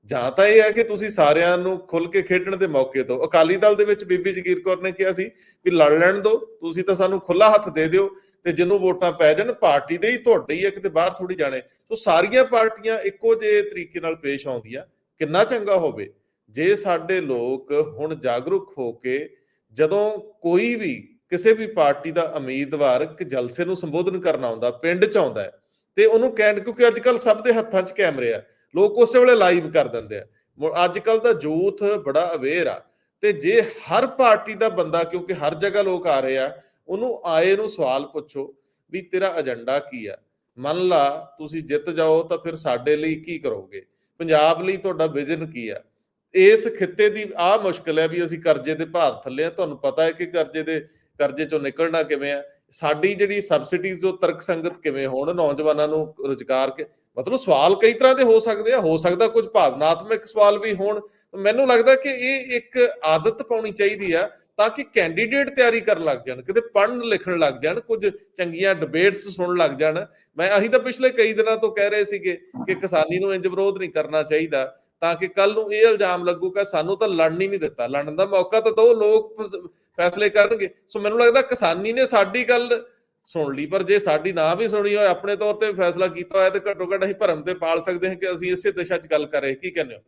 ਜਾਂ ਤਾਂ ਇਹ ਹੈ ਕਿ ਤੁਸੀਂ ਸਾਰਿਆਂ ਨੂੰ ਖੁੱਲ ਕੇ ਖੇਡਣ ਦੇ ਮੌਕੇ ਦਿਓ ਅਕਾਲੀ ਦਲ ਦੇ ਵਿੱਚ ਬੀਬੀ ਜਗੀਰ ਕੌਰ ਨੇ ਕਿਹਾ ਸੀ ਵੀ ਲੜ ਲੈਣ ਦਿਓ, ਤੁਸੀਂ ਤਾਂ ਸਾਨੂੰ ਖੁੱਲਾ ਹੱਥ ਦੇ ਦਿਓ ਤੇ ਜਿਹਨੂੰ ਵੋਟਾਂ ਪੈ ਜਾਣ, ਪਾਰਟੀ ਦੇ ਹੀ ਤੁਹਾਡੇ ਹੀ ਹੈ ਕਿਤੇ ਬਾਹਰ ਥੋੜੀ ਜਾਣੇ। ਸੋ ਸਾਰੀਆਂ ਪਾਰਟੀਆਂ ਇੱਕੋ ਜਿਹੇ ਤਰੀਕੇ ਨਾਲ ਪੇਸ਼ ਆਉਂਦੀਆਂ। ਕਿੰਨਾ ਚੰਗਾ ਹੋਵੇ, ਜੇ ਸਾਡੇ ਲੋਕ ਹੁਣ ਜਾਗਰੂਕ ਹੋ ਕੇ ਜਦੋਂ ਕੋਈ ਵੀ ਕਿਸੇ ਵੀ ਪਾਰਟੀ ਦਾ ਉਮੀਦਵਾਰ ਇੱਕ ਜਲਸੇ ਨੂੰ ਸੰਬੋਧਨ ਕਰਨਾ ਆਉਂਦਾ, ਪਿੰਡ ਚ ਆਉਂਦਾ ਹੈ ਤੇ ਉਹਨੂੰ ਕਹਿਣ ਕਿਉਂਕਿ ਅੱਜ ਕੱਲ ਸਭ ਦੇ ਹੱਥਾਂ 'ਚ ਕੈਮਰੇ ਆ। ਲੋਕ ਉਸੇ ਵੇਲੇ ਲਾਈਵ ਕਰ ਦਿੰਦੇ ਆ। ਅੱਜ ਕੱਲ ਦਾ ਯੂਥ ਬੜਾ ਅਵੇਅਰ ਆ। ਤੇ ਜੇ ਹਰ ਪਾਰਟੀ ਦਾ ਬੰਦਾ, ਕਿਉਂਕਿ ਹਰ ਜਗ੍ਹਾ ਲੋਕ ਆ ਰਹੇ ਆ, ਉਹਨੂੰ ਆਏ ਨੂੰ ਸਵਾਲ ਪੁੱਛੋ ਵੀ ਤੇਰਾ ਏਜੰਡਾ ਕੀ ਆ? ਮੰਨ ਲਾ ਤੁਸੀਂ ਜਿੱਤ ਜਾਓ ਤਾਂ ਫਿਰ ਸਾਡੇ ਲਈ ਕੀ ਕਰੋਗੇ? ਪੰਜਾਬ ਲਈ ਤੁਹਾਡਾ ਵਿਜ਼ਨ ਕੀ ਆ? ਇਸ ਖਿੱਤੇ ਦੀ ਆ ਮੁਸ਼ਕਲ ਹੈ ਵੀ ਅਸੀਂ ਕਰਜ਼ੇ ਦੇ ਭਾਰ ਥੱਲੇ ਆ। ਤੁਹਾਨੂੰ ਪਤਾ ਹੈ ਕਿ ਕਰਜ਼ੇ ਦੇ ਕਰਜ਼ੇ ਚੋਂ ਨਿਕਲਣਾ ਕਿਵੇਂ ਆ? ਸਾਡੀ ਜਿਹੜੀ ਸਬਸਿਡੀਜ਼ ਉਹ ਤਰਕਸੰਗਤ ਕਿਵੇਂ ਹੋਣ, ਨੌਜਵਾਨਾਂ ਨੂੰ ਰੁਜ਼ਗਾਰ ਮਤਲਬ ਸਵਾਲ ਕਈ ਤਰ੍ਹਾਂ ਦੇ ਹੋ ਸਕਦੇ ਆ, ਹੋ ਸਕਦਾ ਕੁਝ ਭਾਵਨਾਤਮਕ ਸਵਾਲ ਵੀ ਹੋਣ। ਮੈਨੂੰ ਲੱਗਦਾ ਕਿ ਇਹ ਇੱਕ ਆਦਤ ਪਾਉਣੀ ਚਾਹੀਦੀ ਆ, ਤਾਂ ਕਿ ਕੈਂਡੀਡੇਟ ਤਿਆਰੀ ਕਰਨ ਲੱਗ ਜਾਣ, ਕਿਤੇ ਪੜ੍ਹਨ, ਲਿਖਣ ਲੱਗ ਜਾਣ, ਕੁਝ ਚੰਗੀਆਂ ਡਿਬੇਟਸ ਸੁਣਨ ਲੱਗ ਜਾਣ। ਮੈਂ ਅਹੀਂ ਤਾਂ ਪਿਛਲੇ ਕਈ ਦਿਨਾਂ ਤੋਂ ਕਹਿ ਰਹੇ ਸੀਗੇ ਕਿ ਕਿਸਾਨੀ ਨੂੰ ਇੰਜ ਵਿਰੋਧ ਨਹੀਂ ਕਰਨਾ ਚਾਹੀਦਾ। ਤਾਂ ਕਿ ਕੱਲ ਨੂੰ ਇਹ ਇਲਜ਼ਾਮ ਲੱਗੂਗਾ ਸਾਨੂੰ ਤਾਂ ਲੜਨ ਹੀ ਨਹੀਂ ਦਿੱਤਾ। ਲੜਨ ਦਾ ਮੌਕਾ ਤਾਂ ਦੋ ਲੋਕ ਫੈਸਲੇ ਕਰਨਗੇ। ਸੋ ਮੈਨੂੰ ਲੱਗਦਾ ਕਿਸਾਨੀ ਨੇ ਸਾਡੀ ਗੱਲ ਸੁਣ ਲਈ, ਪਰ ਜੇ ਸਾਡੀ ਨਾ ਵੀ ਸੁਣੀ ਹੋਏ, ਆਪਣੇ ਤੌਰ ਤੇ ਫੈਸਲਾ ਕੀਤਾ ਹੋਇਆ ਤੇ ਘੱਟੋ ਘੱਟ ਅਸੀਂ ਭਰਮ ਤੇ ਪਾਲ ਸਕਦੇ ਹਾਂ ਕਿ ਅਸੀਂ ਇਸੇ ਦਿਸ਼ਾ 'ਚ ਗੱਲ ਕਰੇ। ਕੀ ਕਹਿੰਦੇ ਹੋ?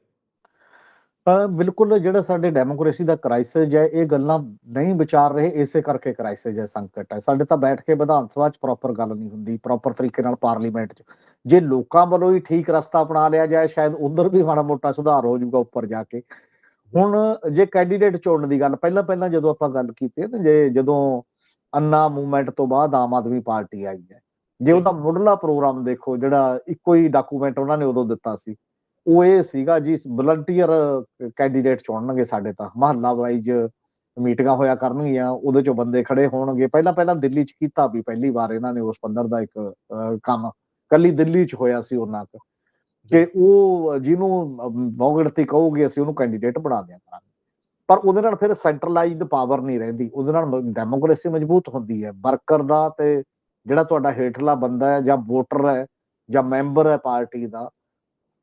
ਤਾਂ ਬਿਲਕੁਲ ਜਿਹੜਾ ਸਾਡੇ ਡੈਮੋਕ੍ਰੇਸੀ ਦਾ ਕ੍ਰਾਈਸਿਸ ਹੈ, ਇਹ ਗੱਲਾਂ ਨਹੀਂ ਵਿਚਾਰ ਰਹੇ, ਇਸੇ ਕਰਕੇ ਕ੍ਰਾਈਸਿਸ ਹੈ, ਸੰਕਟ ਹੈ। ਸਾਡੇ ਤਾਂ ਬੈਠ ਕੇ ਵਿਧਾਨ ਸਭਾ 'ਚ ਪ੍ਰੋਪਰ ਗੱਲ ਨਹੀਂ ਹੁੰਦੀ ਪ੍ਰੋਪਰ ਤਰੀਕੇ ਨਾਲ ਪਾਰਲੀਮੈਂਟ 'ਚ। ਜੇ ਲੋਕਾਂ ਵੱਲੋਂ ਹੀ ਠੀਕ ਰਸਤਾ ਅਪਣਾ ਲਿਆ ਜਾਏ, ਸ਼ਾਇਦ ਉਧਰ ਵੀ ਮਾੜਾ ਮੋਟਾ ਸੁਧਾਰ ਹੋ ਜਾਊਗਾ ਉੱਪਰ ਜਾ ਕੇ। ਹੁਣ ਜੇ ਕੈਂਡੀਡੇਟ ਚੁਣਨ ਦੀ ਗੱਲ, ਪਹਿਲਾਂ ਪਹਿਲਾਂ ਜਦੋਂ ਆਪਾਂ ਗੱਲ ਕੀਤੀ ਤੇ ਜੇ ਜਦੋਂ ਅੰਨਾ ਮੂਵਮੈਂਟ ਤੋਂ ਬਾਅਦ ਆਮ ਆਦਮੀ ਪਾਰਟੀ ਆਈ ਹੈ, ਜੇ ਉਹਦਾ ਮੁੱਢਲਾ ਪ੍ਰੋਗਰਾਮ ਦੇਖੋ, ਜਿਹੜਾ ਇੱਕੋ ਹੀ ਡਾਕੂਮੈਂਟ ਉਹਨਾਂ ਨੇ ਉਦੋਂ ਦਿੱਤਾ ਸੀ ਉਹ ਇਹ ਸੀਗਾ ਜੀ ਵਲੰਟੀਅਰ ਕੈਂਡੀਡੇਟ ਚੁਣਨਗੇ ਸਾਡੇ ਤਾਂ। ਮਹੱਲਾ ਵਾਈਜ਼ ਮੀਟਿੰਗਾਂ ਹੋਇਆ ਕਰਨਗੀਆਂ, ਉਹਦੇ ਚੋਂ ਬੰਦੇ ਖੜੇ ਹੋਣਗੇ। ਪਹਿਲਾਂ ਪਹਿਲਾਂ ਦਿੱਲੀ 'ਚ ਕੀਤਾ ਵੀ ਪਹਿਲੀ ਵਾਰ ਇਹਨਾਂ ਨੇ ਉਸ ਪੰਦਰ ਦਾ ਇੱਕ ਕੰਮ। ਕੱਲੀ ਦਿੱਲੀ 'ਚ ਹੋਇਆ ਸੀ ਉਹਨਾਂ ਕ ਕਿ ਉਹ ਜਿਹਨੂੰ ਬਹੁਗਿਣਤੀ ਕਹੋਗੇ, ਅਸੀਂ ਉਹਨੂੰ ਕੈਂਡੀਡੇਟ ਬਣਾ ਦਿਆ ਕਰਾਂਗੇ। ਪਰ ਉਹਦੇ ਨਾਲ ਫਿਰ ਸੈਂਟਰਲਾਈਜ਼ਡ ਪਾਵਰ ਨਹੀਂ ਰਹਿੰਦੀ। ਉਹਦੇ ਨਾਲ ਡੈਮੋਕ੍ਰੇਸੀ ਮਜ਼ਬੂਤ ਹੁੰਦੀ ਹੈ। ਵਰਕਰ ਦਾ ਤੇ ਜਿਹੜਾ ਤੁਹਾਡਾ ਹੇਠਲਾ ਬੰਦਾ ਹੈ ਜਾਂ ਵੋਟਰ ਹੈ ਜਾਂ ਮੈਂਬਰ ਹੈ ਪਾਰਟੀ ਦਾ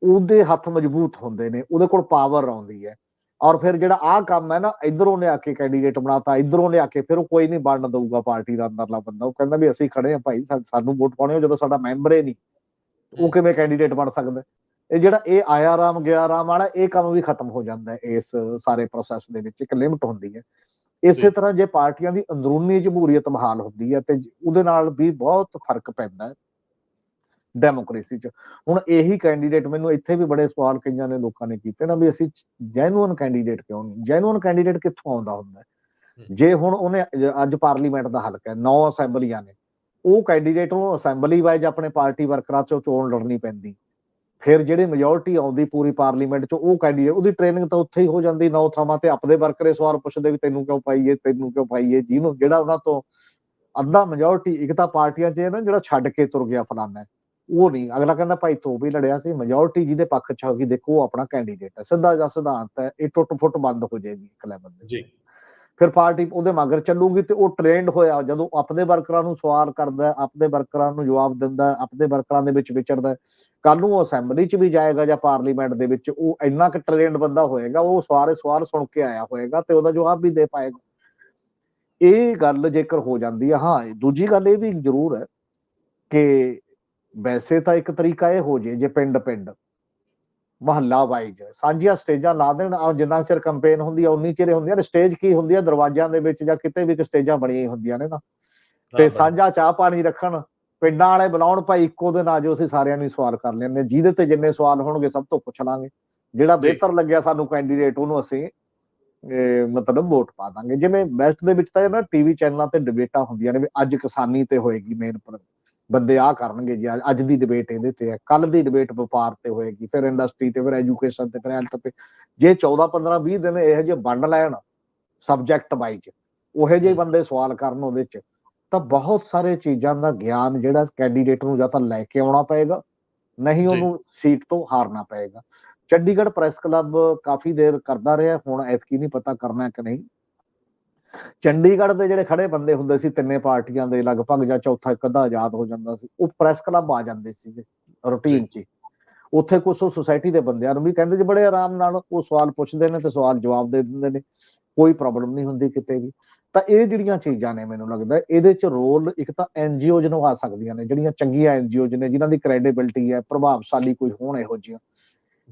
ਉਹਦੇ ਹੱਥ ਮਜ਼ਬੂਤ ਹੁੰਦੇ ਨੇ ਉਹਦੇ ਕੋਲ ਪਾਵਰ ਆਉਂਦੀ ਹੈ। ਔਰ ਫਿਰ ਜਿਹੜਾ ਆਹ ਕੰਮ ਹੈ ਨਾ ਇਧਰੋਂ ਲਿਆ ਕੇ ਕੈਂਡੀਡੇਟ ਬਣਾਤਾ ਇਧਰੋਂ ਲਿਆ ਕੇ ਫਿਰ ਉਹ ਕੋਈ ਨਹੀਂ ਬਣਨ ਦਊਗਾ ਪਾਰਟੀ ਦਾ ਅੰਦਰਲਾ ਬੰਦਾ। ਉਹ ਕਹਿੰਦਾ ਵੀ ਅਸੀਂ ਖੜੇ ਆ ਭਾਈ ਸਾਨੂੰ ਵੋਟ ਪਾਉਣੇ ਹੋ ਜਦੋਂ ਸਾਡਾ ਮੈਂਬਰ ਹੀ ਨਹੀਂ ਉਹ ਕਿਵੇਂ ਕੈਂਡੀਡੇਟ ਬਣ ਸਕਦਾ? ਇਹ ਜਿਹੜਾ ਇਹ ਆਇਆ ਰਾਮ ਗਿਆ ਰਾਮ ਵਾਲਾ ਇਹ ਕੰਮ ਵੀ ਖਤਮ ਹੋ ਜਾਂਦਾ ਹੈ ਇਸ ਸਾਰੇ ਪ੍ਰੋਸੈਸ ਦੇ ਵਿੱਚ ਇੱਕ ਲਿਮਟ ਹੁੰਦੀ ਹੈ। ਇਸੇ ਤਰ੍ਹਾਂ ਜੇ ਪਾਰਟੀਆਂ ਦੀ ਅੰਦਰੂਨੀ ਜਮਹੂਰੀਅਤ ਬਹਾਲ ਹੁੰਦੀ ਹੈ ਤੇ ਉਹਦੇ ਨਾਲ ਵੀ ਬਹੁਤ ਫ਼ਰਕ ਪੈਂਦਾ ਹੈ। ਡੈਮੋਕ੍ਰੇਸੀ 'ਚ। ਹੁਣ ਇਹੀ ਕੈਂਡੀਡੇਟ ਮੈਨੂੰ ਇੱਥੇ ਵੀ ਬੜੇ ਸਵਾਲ ਕਈਆਂ ਨੇ ਲੋਕਾਂ ਨੇ ਕੀਤੇ ਨਾ ਵੀ ਅਸੀਂ ਜੈਨੂਅਨ ਕੈਂਡੀਡੇਟ ਕਿਉਂ ਨਹੀਂ? ਜੈਨੂਅਨ ਕੈਂਡੀਡੇਟ ਕਿੱਥੋਂ ਆਉਂਦਾ ਹੁੰਦਾ? ਜੇ ਹੁਣ ਉਹਨੇ ਅੱਜ ਪਾਰਲੀਮੈਂਟ ਦਾ ਹਲਕਾ ਹੈ ਨੌ ਅਸੈਂਬਲੀਆਂ ਨੇ ਉਹ ਕੈਂਡੀਡੇਟ ਨੂੰ ਅਸੈਂਬਲੀ ਵਾਈਜ਼ ਆਪਣੇ ਪਾਰਟੀ ਵਰਕਰਾਂ ਚੋਂ ਚੋਣ ਲੜਨੀ ਪੈਂਦੀ। ਫਿਰ ਜਿਹੜੀ ਮੈਜੋਰਟੀ ਆਉਂਦੀ ਪੂਰੀ ਪਾਰਲੀਮੈਂਟ ਚ ਉਹ ਕੈਂਡੀਡੇਟ ਉਹਦੀ ਟ੍ਰੇਨਿੰਗ ਤਾਂ ਉੱਥੇ ਹੀ ਹੋ ਜਾਂਦੀ ਨੌ ਥਾਵਾਂ ਤੇ ਆਪਦੇ ਵਰਕਰੇ ਸਵਾਲ ਪੁੱਛਦੇ ਵੀ ਤੈਨੂੰ ਕਿਉਂ ਪਾਈਏ ਤੈਨੂੰ ਕਿਉਂ ਪਾਈਏ ਜਿਹਨੂੰ ਜਿਹੜਾ ਉਹਨਾਂ ਤੋਂ ਅੱਧਾ ਮੈਜੋਰਟੀ ਇੱਕ ਤਾਂ ਪਾਰਟੀਆਂ 'ਚ ਹੈ ਨਾ ਜਿਹੜਾ ਛੱਡ ਕੇ ਤੁਰ ਗਿਆ ਫਲਾਨਾ ਉਹ ਨਹੀਂ। ਅਗਲਾ ਕਹਿੰਦਾ ਭਾਈ ਤੂੰ ਵੀ ਲੜਿਆ ਸੀ ਮੈਜੋਰਟੀ ਜਿਹਦੇ ਪੱਖ 'ਚ ਹੋਗੀ ਦੇਖੋ ਉਹ ਆਪਣਾ ਕੈਂਡੀਡੇਟ ਹੈ। ਸਿੱਧਾ ਜਿਹਾ ਸਿਧਾਂਤ ਹੈ ਇਹ ਟੁੱਟ ਫੁੱਟ ਬੰਦ ਹੋ ਜਾਏਗੀ ਇੱਕ ਲੈਵਲ ਤੇ ਜੀ। ਫਿਰ ਪਾਰਟੀ ਉਹਦੇ ਮਗਰ ਚੱਲੂਗੀ ਤੇ ਉਹ ਟ੍ਰੇਨਡ ਹੋਇਆ ਜਦੋਂ ਆਪਣੇ ਵਰਕਰਾਂ ਨੂੰ ਸਵਾਲ ਕਰਦਾ ਆਪਣੇ ਵਰਕਰਾਂ ਨੂੰ ਜਵਾਬ ਦਿੰਦਾ ਆਪਣੇ ਵਰਕਰਾਂ ਦੇ ਵਿੱਚ ਵਿਚਰਦਾ ਕੱਲ ਨੂੰ ਉਹ ਅਸੈਂਬਲੀ 'ਚ ਵੀ ਜਾਏਗਾ ਜਾਂ ਪਾਰਲੀਮੈਂਟ ਦੇ ਵਿੱਚ ਉਹ ਇੰਨਾ ਕਿ ਟ੍ਰੇਨਡ ਬੰਦਾ ਹੋਏਗਾ ਉਹ ਸਾਰੇ ਸਵਾਲ ਸੁਣ ਕੇ ਆਇਆ ਹੋਏਗਾ ਤੇ ਉਹਦਾ ਜਵਾਬ ਵੀ ਦੇ ਪਾਏਗਾ। ਇਹ ਗੱਲ ਜੇਕਰ ਹੋ ਜਾਂਦੀ ਹੈ ਹਾਂ ਦੂਜੀ ਗੱਲ ਇਹ ਵੀ ਜ਼ਰੂਰ ਹੈ ਕਿ ਵੈਸੇ ਤਾਂ ਇੱਕ ਤਰੀਕਾ ਇਹ ਹੋ ਜੇ ਜੇ ਪਿੰਡ ਪਿੰਡ ਮਹੱਲਾ ਵਾਈਜ਼ ਸਾਂਝੀਆਂ ਸਟੇਜਾਂ ਲਾ ਦੇਣ ਆ ਜਿੰਨਾ ਚਿਰ ਕੰਪੇਨ ਹੁੰਦੀ ਆ ਉਨੀ ਚਿਰ ਹੁੰਦੀਆਂ ਨੇ ਸਟੇਜ ਕੀ ਹੁੰਦੀ ਆ ਦਰਵਾਜ਼ਿਆਂ ਦੇ ਵਿੱਚ ਜਾਂ ਕਿਤੇ ਵੀ ਸਟੇਜਾਂ ਬਣੀਆਂ ਹੀ ਹੁੰਦੀਆਂ ਨੇ ਨਾ। ਤੇ ਸਾਂਝਾ ਚਾਹ ਪਾਣੀ ਰੱਖਣ ਪਿੰਡਾਂ ਵਾਲੇ ਬੁਲਾਉਣ ਭਾਈ ਇੱਕੋ ਦਿਨ ਆ ਜਾਓ ਅਸੀਂ ਸਾਰਿਆਂ ਨੂੰ ਸਵਾਲ ਕਰ ਹਾਂ। ਜਿਹਦੇ ਤੇ ਜਿੰਨੇ ਸਵਾਲ ਹੋਣਗੇ ਸਭ ਤੋਂ ਪੁੱਛ ਲਾਂਗੇ। ਜਿਹੜਾ। ਬਿਹਤਰ ਲੱਗਿਆ ਸਾਨੂੰ ਕੈਂਡੀਡੇਟ ਉਹਨੂੰ ਅਸੀਂ ਮਤਲਬ ਵੋਟ ਪਾ ਦਾਂਗੇ। ਜਿਵੇਂ ਵੈਸਟ ਦੇ ਵਿੱਚ ਤਾਂ ਇਹ ਨਾ ਟੀਵੀ ਚੈਨਲਾਂ ਤੇ ਡਿਬੇਟਾਂ ਹੁੰਦੀਆਂ ਨੇ ਵੀ ਅੱਜ ਕਿਸਾਨੀ ਤੇ ਹੋਏਗੀ ਮੇਨ ਬੰਦੇ ਆ ਕਰਨਗੇ ਜੀ ਅੱਜ- ਦੀ ਡਿਬੇਟ ਇਹਦੇ ਤੇ ਹੈ ਕੱਲ ਦੀ ਡਿਬੇਟ ਵਪਾਰ ਤੇ ਹੋਏਗੀ ਫਿਰ ਇੰਡਸਟਰੀ ਤੇ ਫਿਰ ਐਜੂਕੇਸ਼ਨ ਤੇ ਫਿਰ ਹੈਲਥ ਤੇ ਜੇ 14 15 20 ਦਿਨ ਇਹੋ ਜਿਹੇ ਵੰਡ ਲੈਣ ਸਬਜੈਕਟ ਵਾਈਜ਼ ਉਹੇ ਜਿਹੇ। ਬੰਦੇ ਸਵਾਲ ਕਰਨ ਉਹਦੇ ਚ ਤਾਂ ਬਹੁਤ ਸਾਰੇ ਚੀਜ਼ਾਂ ਦਾ ਗਿਆਨ ਜਿਹੜਾ ਕੈਂਡੀਡੇਟ ਨੂੰ ਜਾਂ ਤਾਂ ਲੈ ਕੇ ਆਉਣਾ ਪਏਗਾ ਨਹੀਂ। ਉਹਨੂੰ ਸੀਟ ਤੋਂ ਹਾਰਨਾ ਪਏਗਾ ਚੰਡੀਗੜ੍ਹ ਪ੍ਰੈਸ ਕਲੱਬ ਕਾਫੀ ਦੇਰ ਕਰਦਾ ਰਿਹਾ ਹੁਣ ਐਤਕੀ ਨਹੀਂ ਪਤਾ ਕਰਨਾ ਕਿ ਨਹੀਂ ਚੰਡੀਗੜ੍ਹ ਦੇ ਜਿਹੜੇ ਖੜੇ ਬੰਦੇ ਹੁੰਦੇ ਸੀ ਤਿੰਨੇ ਪਾਰਟੀਆਂ ਦੇ ਲਗਭਗ ਜਾਂ ਚੌਥਾ ਇੱਕ ਅੱਧਾ ਆਜ਼ਾਦ ਹੋ ਜਾਂਦਾ ਸੀ ਉਹ ਪ੍ਰੈਸ ਕਲੱਬ ਆ ਜਾਂਦੇ ਸੀਗੇ ਰੂਟੀਨ 'ਚ। ਉੱਥੇ ਕੁਝ ਉਹ ਸੁਸਾਇਟੀ ਦੇ ਬੰਦਿਆਂ ਨੂੰ ਵੀ ਕਹਿੰਦੇ ਜੀ ਬੜੇ ਆਰਾਮ ਨਾਲ ਉਹ ਸਵਾਲ ਪੁੱਛਦੇ ਨੇ ਤੇ ਸਵਾਲ ਜਵਾਬ ਦੇ ਦਿੰਦੇ ਨੇ ਕੋਈ ਪ੍ਰੋਬਲਮ ਨਹੀਂ ਹੁੰਦੀ ਕਿਤੇ ਵੀ ਤਾਂ ਇਹ ਜਿਹੜੀਆਂ ਚੀਜ਼ਾਂ ਨੇ ਮੈਨੂੰ ਲੱਗਦਾ ਇਹਦੇ 'ਚ ਰੋਲ ਇੱਕ ਤਾਂ ਐਨਜੀਓਜ਼ ਨੂੰ ਆ ਸਕਦੀਆਂ ਨੇ ਜਿਹੜੀਆਂ ਚੰਗੀਆਂ ਐਨਜੀਓਜ਼ ਨੇ ਜਿਨ੍ਹਾਂ ਦੀ ਕ੍ਰੈਡੀਬਿਲਟੀ ਹੈ ਪ੍ਰਭਾਵਸ਼ਾਲੀ ਕੋਈ ਹੋਣ ਇਹੋ ਜਿਹੀਆਂ।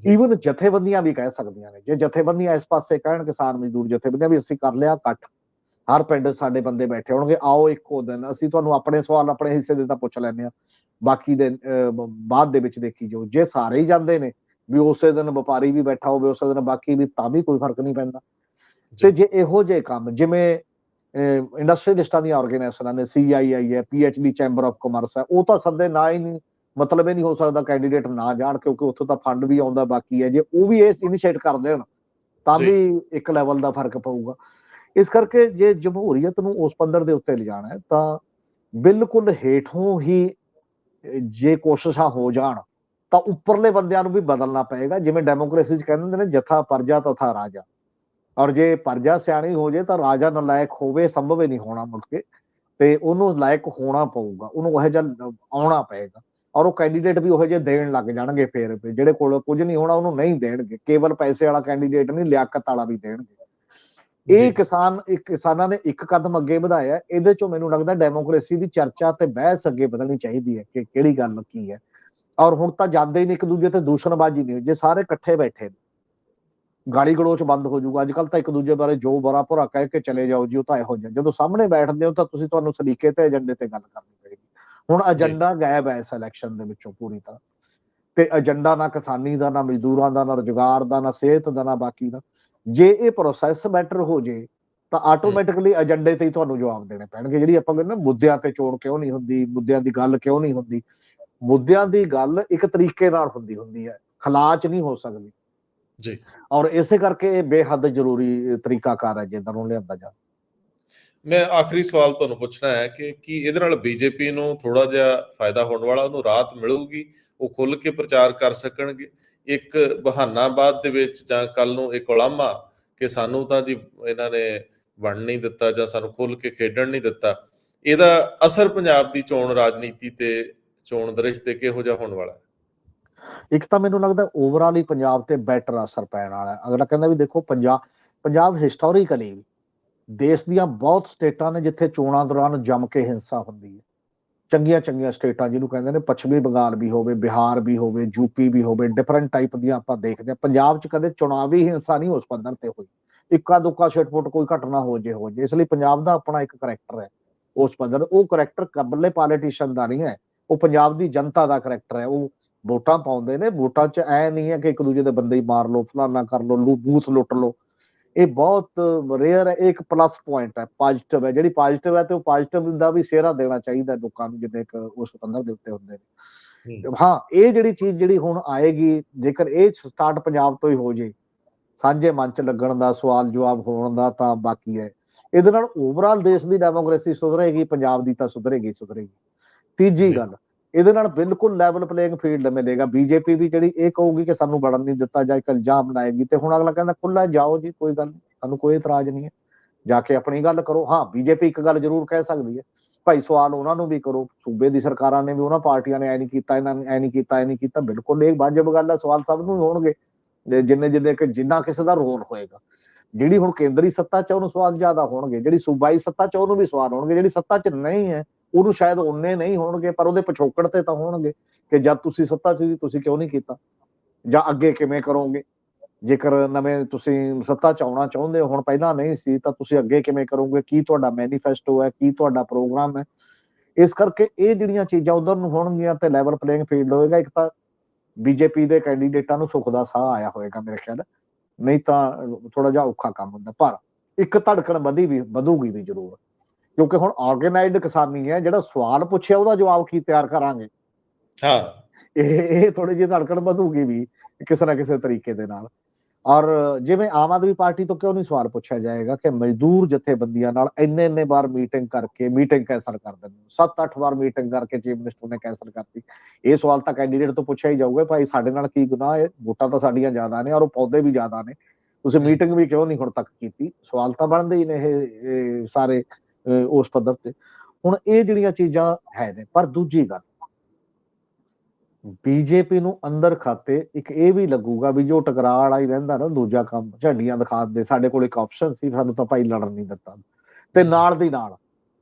ਈਵਨ ਜਥੇਬੰਦੀਆਂ ਵੀ ਕਹਿ ਸਕਦੀਆਂ ਨੇ ਜੇ ਜਥੇਬੰਦੀਆਂ ਇਸ ਪਾਸੇ ਕਹਿਣ ਕਿਸਾਨ ਮਜ਼ਦੂਰ ਜਥੇਬੰਦੀਆਂ ਵੀ ਅਸੀਂ ਕਰ ਲਿਆ ਇਕੱਠ ਹਰ ਪਿੰਡ ਸਾਡੇ ਬੰਦੇ ਬੈਠੇ ਹੋਣਗੇ ਆਓ ਇੱਕੋ ਦਿਨ ਅਸੀਂ ਤੁਹਾਨੂੰ ਆਪਣੇ ਸਵਾਲ ਆਪਣੇ ਹਿੱਸੇ ਦੇ ਤਾਂ ਪੁੱਛ ਲੈਂਦੇ ਆ ਬਾਕੀ ਦੇ ਬਾਅਦ ਦੇ ਵਿੱਚ ਦੇਖੀ ਜਾਓ। ਜੇ ਸਾਰੇ ਹੀ ਜਾਂਦੇ ਨੇ ਵੀ ਉਸੇ ਦਿਨ ਵਪਾਰੀ ਵੀ ਬੈਠਾ ਹੋਵੇ ਉਸੇ ਦਿਨ ਬਾਕੀ ਵੀ ਤਾਂ ਵੀ ਕੋਈ ਫ਼ਰਕ ਨਹੀਂ ਪੈਂਦਾ। ਤੇ ਜੇ। ਇਹੋ ਜਿਹੇ ਕੰਮ ਜਿਵੇਂ ਇੰਡਸਟਰੀਲਿਸਟਾਂ ਦੀਆਂ ਆਰਗੇਨਾਈਜੇਸ਼ਨਾਂ ਨੇ ਸੀਆਈਆਈ ਹੈ ਪੀਐਚਡੀ ਚੈਂਬਰ ਆਫ ਕਾਮਰਸ ਹੈ ਉਹ ਤਾਂ ਸੱਦੇ ਨਾ ਹੀ ਨਹੀਂ ਮਤਲਬ ਇਹ ਨਹੀਂ ਹੋ ਸਕਦਾ ਕੈਂਡੀਡੇਟ ਨਾ ਜਾਣ ਕਿਉਂਕਿ ਉੱਥੋਂ ਤਾਂ ਫੰਡ ਵੀ ਆਉਂਦਾ ਬਾਕੀ ਹੈ। ਜੇ ਉਹ ਵੀ ਇਹ ਇਨੀਸ਼ੀਏਟ ਕਰ ਦੇਣ ਤਾਂ। ਵੀ ਇੱਕ ਲੈਵਲ ਦਾ ਫ਼ਰਕ ਪਊਗਾ। ਇਸ ਕਰਕੇ ਜੇ ਜਮਹੂਰੀਅਤ ਨੂੰ ਉਸ ਪੱਧਰ ਦੇ ਉੱਤੇ ਲਿਜਾਣਾ ਹੈ, ਤਾਂ ਬਿਲਕੁਲ ਹੇਠੋਂ ਹੀ ਜੇ ਕੋਸ਼ਿਸ਼ਾਂ ਹੋ ਜਾਣ, ਤਾਂ ਉੱਪਰਲੇ ਬੰਦਿਆਂ ਨੂੰ ਵੀ ਬਦਲਣਾ ਪਏਗਾ। ਜਿਵੇਂ ਡੈਮੋਕ੍ਰੇਸੀ ਚ ਕਹਿੰਦੇ ਨੇ, ਜਥਾ ਪਰਜਾ ਤਥਾ ਰਾਜਾ। ਔਰ ਜੇ ਪਰਜਾ ਸਿਆਣੀ ਹੋ ਜੇ, ਤਾਂ ਰਾਜਾ ਨਲਾਇਕ ਹੋਵੇ, ਸੰਭਵ ਹੀ ਨਹੀਂ ਹੋਣਾ ਮੁਲਕੇ ਤੇ ਉਹਨੂੰ ਲਾਇਕ ਹੋਣਾ ਪਊਗਾ, ਉਹਨੂੰ ਉਹ ਜਿਹਾ ਆਉਣਾ ਪਏਗਾ। ਔਰ ਉਹ ਕੈਂਡੀਡੇਟ ਵੀ ਉਹ ਜਿਹੇ ਦੇਣ ਲੱਗ ਜਾਣਗੇ ਫੇਰ ਜਿਹੜੇ ਕੋਲ ਕੁਝ ਨਹੀਂ ਹੋਣਾ, ਉਹਨੂੰ ਨਹੀਂ ਦੇਣਗੇ। ਕੇਵਲ ਪੈਸੇ ਵਾਲਾ ਕੈਂਡੀਡੇਟ ਨਹੀਂ, ਲਿਆਕਤ ਵਾਲਾ ਵੀ ਦੇਣਗੇ। ਇਹ। ਕਿਸਾਨ ਇੱਕ ਕਿਸਾਨਾਂ ਨੇ ਇੱਕ ਕਦਮ ਅੱਗੇ ਵਧਾਇਆ। ਇਹਦੇ ਚੋਂ ਮੈਨੂੰ ਲੱਗਦਾ ਡੈਮੋਕ੍ਰੇਸੀ ਦੀ ਚਰਚਾ ਤੇ ਬਹਿਸ ਅੱਗੇ ਵਧਣੀ ਚਾਹੀਦੀ ਹੈ ਕਿ ਕਿਹੜੀ ਗੱਲ ਕੀ ਹੈ। ਔਰ ਹੁਣ ਤਾਂ ਜਾਂਦੇ ਹੀ ਨਹੀਂ ਇੱਕ ਦੂਜੇ ਤੇ ਦੂਸ਼ਣਬਾਜ਼ੀ ਨਹੀਂ ਜੇ ਸਾਰੇ ਇਕੱਠੇ ਬੈਠੇ ਗਾਲੀ ਗਲੋਚ ਬੰਦ ਹੋ ਜਾਊਗਾ। ਅੱਜ ਕੱਲ ਤਾਂ ਇੱਕ ਦੂਜੇ ਬਾਰੇ ਜੋ ਬਰਾ ਭੁਰਾ ਕਹਿ ਕੇ ਚਲੇ ਜਾਓ ਜੀ ਉਹ ਤਾਂ ਇਹੋ ਜਿਹਾ। ਜਦੋਂ ਸਾਹਮਣੇ ਬੈਠਦੇ ਹੋ ਤਾਂ ਤੁਸੀਂ ਤੁਹਾਨੂੰ ਸਲੀਕੇ ਤੇ ਏਜੰਡੇ ਤੇ ਗੱਲ ਕਰਨੀ ਪਏਗੀ। ਹੁਣ ਏਜੰਡਾ ਗਾਇਬ ਹੈ ਇਸ ਇਲੈਕਸ਼ਨ ਦੇ ਵਿੱਚੋਂ ਪੂਰੀ ਤਰ੍ਹਾਂ। ਤੇ ਏਜੰਡਾ ਨਾ ਕਿਸਾਨੀ ਦਾ ਨਾ ਮਜ਼ਦੂਰਾਂ ਦਾ ਨਾ ਰੁਜ਼ਗਾਰ ਦਾ ਨਾ ਸਿਹਤ ਦਾ ਨਾ ਬਾਕੀ ਦਾ। ਜੇ ਇਹ ਪ੍ਰੋਸੈਸ ਬੈਟਰ ਹੋ ਜੇ ਤਾਂ ਆਟੋਮੈਟਿਕਲੀ ਏਜੰਡੇ ਤੇ ਹੀ ਤੁਹਾਨੂੰ ਜਵਾਬ ਦੇਣੇ ਪੈਣਗੇ। ਜਿਹੜੀ ਆਪਾਂ ਕਹਿੰਦੇ ਨਾ ਮੁੱਦਿਆਂ ਤੇ ਚੋਣ ਕਿਉਂ ਨਹੀਂ ਹੁੰਦੀ ਮੁੱਦਿਆਂ ਦੀ ਗੱਲ ਕਿਉਂ ਨਹੀਂ ਹੁੰਦੀ? ਮੁੱਦਿਆਂ ਦੀ ਗੱਲ ਇੱਕ ਤਰੀਕੇ ਨਾਲ ਹੁੰਦੀ ਹੁੰਦੀ ਹੈ। ਖਲਾਚ ਨਹੀਂ ਹੋ ਸਕਦੀ। ਜੀ। ਔਰ ਇਸੇ ਕਰਕੇ ਇਹ ਬੇਹੱਦ ਜ਼ਰੂਰੀ ਤਰੀਕਾਕਾਰ ਹੈ ਜਿੱਦਾਂ ਨੂੰ ਲਿਆਂਦਾ ਜਾ ਮੈਂ ਆਖਰੀ ਸਵਾਲ ਤੁਹਾਨੂੰ ਪੁੱਛਣਾ ਹੈ ਕਿ ਕੀ ਇਹਦੇ ਨਾਲ ਬੀਜੇਪੀ ਨੂੰ ਥੋੜਾ ਜਿਹਾ ਫਾਇਦਾ ਹੋਣ ਵਾਲਾ ਉਹਨੂੰ ਰਾਹਤ ਮਿਲੂਗੀ? ਉਹ ਖੁੱਲ ਕੇ ਪ੍ਰਚਾਰ ਕਰ ਸਕਣਗੇ? ਇੱਕ ਬਹਾਨਾਬਾਦ ਦੇ ਵਿੱਚ ਜਾਂ ਕੱਲ ਨੂੰ ਇੱਕ ਉਲਾਮਾ ਕਿ ਸਾਨੂੰ ਤਾਂ ਜੀ ਇਹਨਾਂ ਨੇ ਵੰਡ ਨਹੀਂ ਦਿੱਤਾ ਜਾਂ ਸਾਨੂੰ ਖੁੱਲ ਕੇ ਖੇਡਣ ਨਹੀਂ ਦਿੱਤਾ, ਇਹਦਾ ਅਸਰ ਪੰਜਾਬ ਦੀ ਚੋਣ ਰਾਜਨੀਤੀ ਤੇ ਚੋਣ ਦ੍ਰਿਸ਼ ਤੇ ਕਿਹੋ ਜਿਹਾ ਹੋਣ ਵਾਲਾ ਹੈ? ਇੱਕ ਤਾਂ ਮੈਨੂੰ ਲੱਗਦਾ ਓਵਰਆਲ ਹੀ ਪੰਜਾਬ ਤੇ ਬੈਟਰ ਅਸਰ ਪੈਣ ਵਾਲਾ ਹੈ। ਅਗਲਾ ਕਹਿੰਦਾ ਵੀ ਦੇਖੋ ਪੰਜਾਬ ਪੰਜਾਬ ਹਿਸਟੋਰੀਕਲੀ ਦੇਸ਼ ਦੀਆਂ ਬਹੁਤ ਸਟੇਟਾਂ ਨੇ ਜਿੱਥੇ ਚੋਣਾਂ ਦੌਰਾਨ ਜੰਮ ਕੇ ਹਿੰਸਾ ਹੁੰਦੀ ਹੈ। ਚੰਗੀਆਂ ਚੰਗੀਆਂ ਸਟੇਟਾਂ ਜਿਹਨੂੰ ਕਹਿੰਦੇ ਨੇ, ਪੱਛਮੀ ਬੰਗਾਲ ਵੀ ਹੋਵੇ, ਬਿਹਾਰ ਵੀ ਹੋਵੇ ਯੂਪੀ ਵੀ ਹੋਵੇ ਡਿਫਰੈਂਟ ਟਾਈਪ ਦੀਆਂ ਆਪਾਂ ਦੇਖਦੇ ਹਾਂ। ਪੰਜਾਬ 'ਚ ਕਦੇ ਚੁਣਾਵੀ ਹਿੰਸਾ ਨਹੀਂ ਉਸ ਪੱਧਰ ਤੇ ਹੋਈ। ਇੱਕਾ ਦੁੱਕਾ ਛਟਪਟ ਕੋਈ ਘਟਨਾ ਹੋ ਜੇ ਹੋ ਜੇ। ਇਸ ਲਈ ਪੰਜਾਬ ਦਾ ਆਪਣਾ ਇੱਕ ਕਰੈਕਟਰ ਹੈ ਉਸ ਪੱਧਰ। ਉਹ ਕਰੈਕਟਰ ਕੱਬਲੇ ਪੋਲੀਟੀਸ਼ੀਅਨ ਦਾ ਨਹੀਂ ਹੈ। ਉਹ ਪੰਜਾਬ ਦੀ ਜਨਤਾ ਦਾ ਕਰੈਕਟਰ ਹੈ। ਉਹ ਵੋਟਾਂ ਪਾਉਂਦੇ ਨੇ। ਵੋਟਾਂ 'ਚ ਐ ਨਹੀਂ ਹੈ ਕਿ ਇੱਕ ਦੂਜੇ ਦੇ ਬੰਦੇ ਹੀ ਮਾਰ ਲਓ, ਫਲਾਨਾ ਕਰ ਲਓ ਬੂਥ ਲੁੱਟ ਲਓ। ਇਹ ਬਹੁਤ ਰੇਅਰ ਹੈ ਇੱਕ ਪਲੱਸ ਪੁਆਇੰਟ ਹੈ ਪੋਜ਼ਿਟਿਵ ਹੈ। ਜਿਹੜੀ ਪੋਜ਼ਿਟਿਵ ਹੈ ਤੇ ਉਹ ਪੋਜ਼ਿਟਿਵ ਦਾ ਵੀ ਸਿਹਰਾ ਦੇਣਾ ਚਾਹੀਦਾ ਲੋਕਾਂ ਨੂੰ ਜਿੰਨੇ ਕੁ ਉਸ ਪਤੰਦਰ ਦੇ ਉੱਤੇ ਹੁੰਦੇ ਨੇ। ਹਾਂ। ਇਹ ਜਿਹੜੀ ਚੀਜ਼ ਜਿਹੜੀ ਹੁਣ ਆਏਗੀ ਜੇਕਰ ਇਹ ਸਟਾਰਟ ਪੰਜਾਬ ਤੋਂ ਹੀ ਹੋ ਜੇ ਸਾਂਝੇ ਮੰਚ ਲੱਗਣ ਦਾ ਸਵਾਲ ਜਵਾਬ ਹੋਣ ਦਾ ਤਾਂ ਬਾਕੀ ਹੈ। ਇਹਦੇ ਨਾਲ ਓਵਰਆਲ ਦੇਸ਼ ਦੀ ਡੈਮੋਕ੍ਰੇਸੀ ਸੁਧਰੇਗੀ ਪੰਜਾਬ ਦੀ ਤਾਂ ਸੁਧਰੇਗੀ ਸੁਧਰੇਗੀ। ਤੀਜੀ। ਗੱਲ ਇਹਦੇ ਨਾਲ ਬਿਲਕੁਲ ਲੈਵਲ ਪਲੇਇੰਗ ਫੀਲਡ ਮਿਲੇਗਾ। ਬੀਜੇਪੀ ਵੀ ਜਿਹੜੀ ਇਹ ਕਹੂਗੀ ਕਿ ਸਾਨੂੰ ਵੜਨ ਨਹੀਂ ਦਿੱਤਾ ਜਾਂ ਇੱਕ ਇਲਜ਼ਾਮ ਬਣਾਏਗੀ ਤੇ ਹੁਣ ਅਗਲਾ ਕਹਿੰਦਾ ਖੁੱਲਾ ਜਾਓ ਜੀ, ਕੋਈ ਗੱਲ ਨਹੀਂ, ਸਾਨੂੰ ਕੋਈ ਇਤਰਾਜ਼ ਨਹੀਂ ਹੈ। ਜਾ ਕੇ ਆਪਣੀ ਗੱਲ ਕਰੋ। ਹਾਂ ਬੀਜੇਪੀ ਇੱਕ ਗੱਲ ਜ਼ਰੂਰ ਕਹਿ ਸਕਦੀ ਹੈ, ਭਾਈ ਸਵਾਲ ਉਹਨਾਂ ਨੂੰ ਵੀ ਕਰੋ, ਸੂਬੇ ਦੀ ਸਰਕਾਰਾਂ ਨੇ ਵੀ ਉਹਨਾਂ ਪਾਰਟੀਆਂ ਨੇ ਐ ਨਹੀਂ ਕੀਤਾ, ਇਹਨਾਂ ਨੇ ਐ ਨਹੀਂ ਕੀਤਾ, ਐ ਨਹੀਂ ਕੀਤਾ। ਬਿਲਕੁਲ ਇਹ ਵਾਜਬ ਗੱਲ ਹੈ ਸਵਾਲ ਸਭ ਨੂੰ ਹੋਣਗੇ। ਜਿੰਨੇ ਜਿੰਨੇ ਕਿ ਜਿੰਨਾ ਕਿਸੇ ਦਾ ਰੋਲ ਹੋਏਗਾ। ਜਿਹੜੀ ਹੁਣ ਕੇਂਦਰੀ ਸੱਤਾ ਚ ਉਹਨੂੰ ਸਵਾਲ ਜ਼ਿਆਦਾ ਹੋਣਗੇ। ਜਿਹੜੀ ਸੂਬਾਈ ਸੱਤਾ ਚ ਉਹਨੂੰ ਵੀ ਸਵਾਲ ਹੋਣਗੇ। ਜਿਹੜੀ ਸੱਤਾ ਚ ਨਹੀਂ ਹੈ ਉਹਨੂੰ ਸ਼ਾਇਦ ਉਹਨੇ ਨਹੀਂ ਹੋਣਗੇ, ਪਰ ਉਹਦੇ ਪਿਛੋਕੜ ਤੇ ਤਾਂ ਹੋਣਗੇ ਕਿ ਜਦ ਤੁਸੀਂ ਸੱਤਾ ਚ ਸੀ, ਤੁਸੀਂ ਕਿਉਂ ਨਹੀਂ ਕੀਤਾ? ਜਾਂ ਅੱਗੇ ਕਿਵੇਂ ਕਰੋਗੇ? ਜੇਕਰ ਨਵੇਂ ਤੁਸੀਂ ਸੱਤਾ ਚ ਆਉਣਾ ਚਾਹੁੰਦੇ ਹੋ, ਹੁਣ ਪਹਿਲਾਂ ਨਹੀਂ ਸੀ, ਤਾਂ ਤੁਸੀਂ ਅੱਗੇ ਕਿਵੇਂ ਕਰੋਗੇ? ਕੀ ਤੁਹਾਡਾ ਮੈਨੀਫੈਸਟੋ ਹੈ? ਕੀ ਤੁਹਾਡਾ ਪ੍ਰੋਗਰਾਮ ਹੈ? ਇਸ ਕਰਕੇ ਇਹ ਜਿਹੜੀਆਂ ਚੀਜ਼ਾਂ ਉਧਰ ਨੂੰ ਹੋਣਗੀਆਂ ਤੇ ਲੈਵਲ ਪਲੇਇੰਗ ਫੀਲਡ ਹੋਏਗਾ, ਇੱਕ ਤਾਂ ਬੀਜੇਪੀ ਦੇ ਕੈਂਡੀਡੇਟਾਂ ਨੂੰ ਸੁੱਖ ਦਾ ਸਾਹ ਆਇਆ ਹੋਏਗਾ ਮੇਰੇ ਖਿਆਲ। ਨਹੀਂ ਤਾਂ ਥੋੜਾ ਜਿਹਾ ਔਖਾ ਕੰਮ ਹੁੰਦਾ, ਪਰ ਇੱਕ ਧੜਕਣ ਵਧੀ ਵੀ, ਵਧੂਗੀ ਵੀ ਜ਼ਰੂਰ। ਕਿਉਂਕਿ ਹੁਣ ਆਰਗੇਨਾਈਜ਼ਡ ਕਿਸਾਨੀ ਹੈ ਜਿਹੜਾ ਸਵਾਲ ਪੁੱਛਿਆ ਉਹਦਾ ਜਵਾਬ ਕੀ ਤਿਆਰ ਕਰਾਂਗੇ? ਹਾਂ। ਇਹ ਇਹ ਥੋੜੀ ਜਿਹੀ ਧੜਕਣ ਵਧੂਗੀ ਵੀ ਕਿਸੇ ਨਾ ਕਿਸੇ ਤਰੀਕੇ ਦੇ ਨਾਲ। ਔਰ ਜਿਵੇਂ ਆਮ ਆਦਮੀ ਪਾਰਟੀ ਤੋਂ ਕਿਉਂ ਨਹੀਂ ਸਵਾਲ ਪੁੱਛਿਆ ਜਾਏਗਾ ਕਿ ਮਜ਼ਦੂਰ ਜਥੇਬੰਦੀਆਂ ਨਾਲ ਇੰਨੇ ਇੰਨੇ ਵਾਰ ਮੀਟਿੰਗ ਕਰਕੇ ਮੀਟਿੰਗ ਕੈਂਸਲ ਕਰ ਦਿੰਦੇ 7-8 ਵਾਰ ਮੀਟਿੰਗ ਕਰਕੇ ਚੀਫ ਮਿਨਿਸਟਰ ਨੇ ਕੈਂਸਲ ਕਰਤੀ। ਇਹ ਸਵਾਲ ਤਾਂ ਕੈਂਡੀਡੇਟ ਤੋਂ ਪੁੱਛਿਆ ਹੀ ਜਾਊਗਾ ਭਾਈ ਸਾਡੇ ਨਾਲ ਕੀ ਗੁਨਾਹ ਹੈ? ਵੋਟਾਂ ਤਾਂ ਸਾਡੀਆਂ ਜ਼ਿਆਦਾ ਨੇ ਔਰ ਉਹ ਪੌਦੇ ਵੀ ਜ਼ਿਆਦਾ ਨੇ। ਤੁਸੀਂ ਮੀਟਿੰਗ ਵੀ ਕਿਉਂ ਨਹੀਂ ਹੁਣ ਤੱਕ ਕੀਤੀ? ਸਵਾਲ ਤਾਂ ਬਣਦੇ ਹੀ ਨੇ ਇਹ ਸਾਰੇ ਉਸ ਪੱਧਰ ਤੇ। ਹੁਣ ਇਹ ਜਿਹੜੀਆਂ ਚੀਜ਼ਾਂ ਹੈ ਨੇ, ਪਰ ਦੂਜੀ ਗੱਲ, ਬੀਜੇਪੀ ਨੂੰ ਅੰਦਰ ਖਾਤੇ ਇੱਕ ਇਹ ਵੀ ਲੱਗੂਗਾ ਵੀ ਜੋ ਟਕਰਾਅ ਵਾਲਾ ਹੀ ਰਹਿੰਦਾ ਨਾ, ਦੂਜਾ ਕੰਮ ਝੰਡੀਆਂ ਦਿਖਾ ਦੇ ਸਾਡੇ ਕੋਲ ਇੱਕ ਆਪਸ਼ਨ ਸੀ, ਸਾਨੂੰ ਤਾਂ ਭਾਈ ਲੜਨ ਨਹੀਂ ਦਿੱਤਾ। ਤੇ ਨਾਲ ਦੀ ਨਾਲ,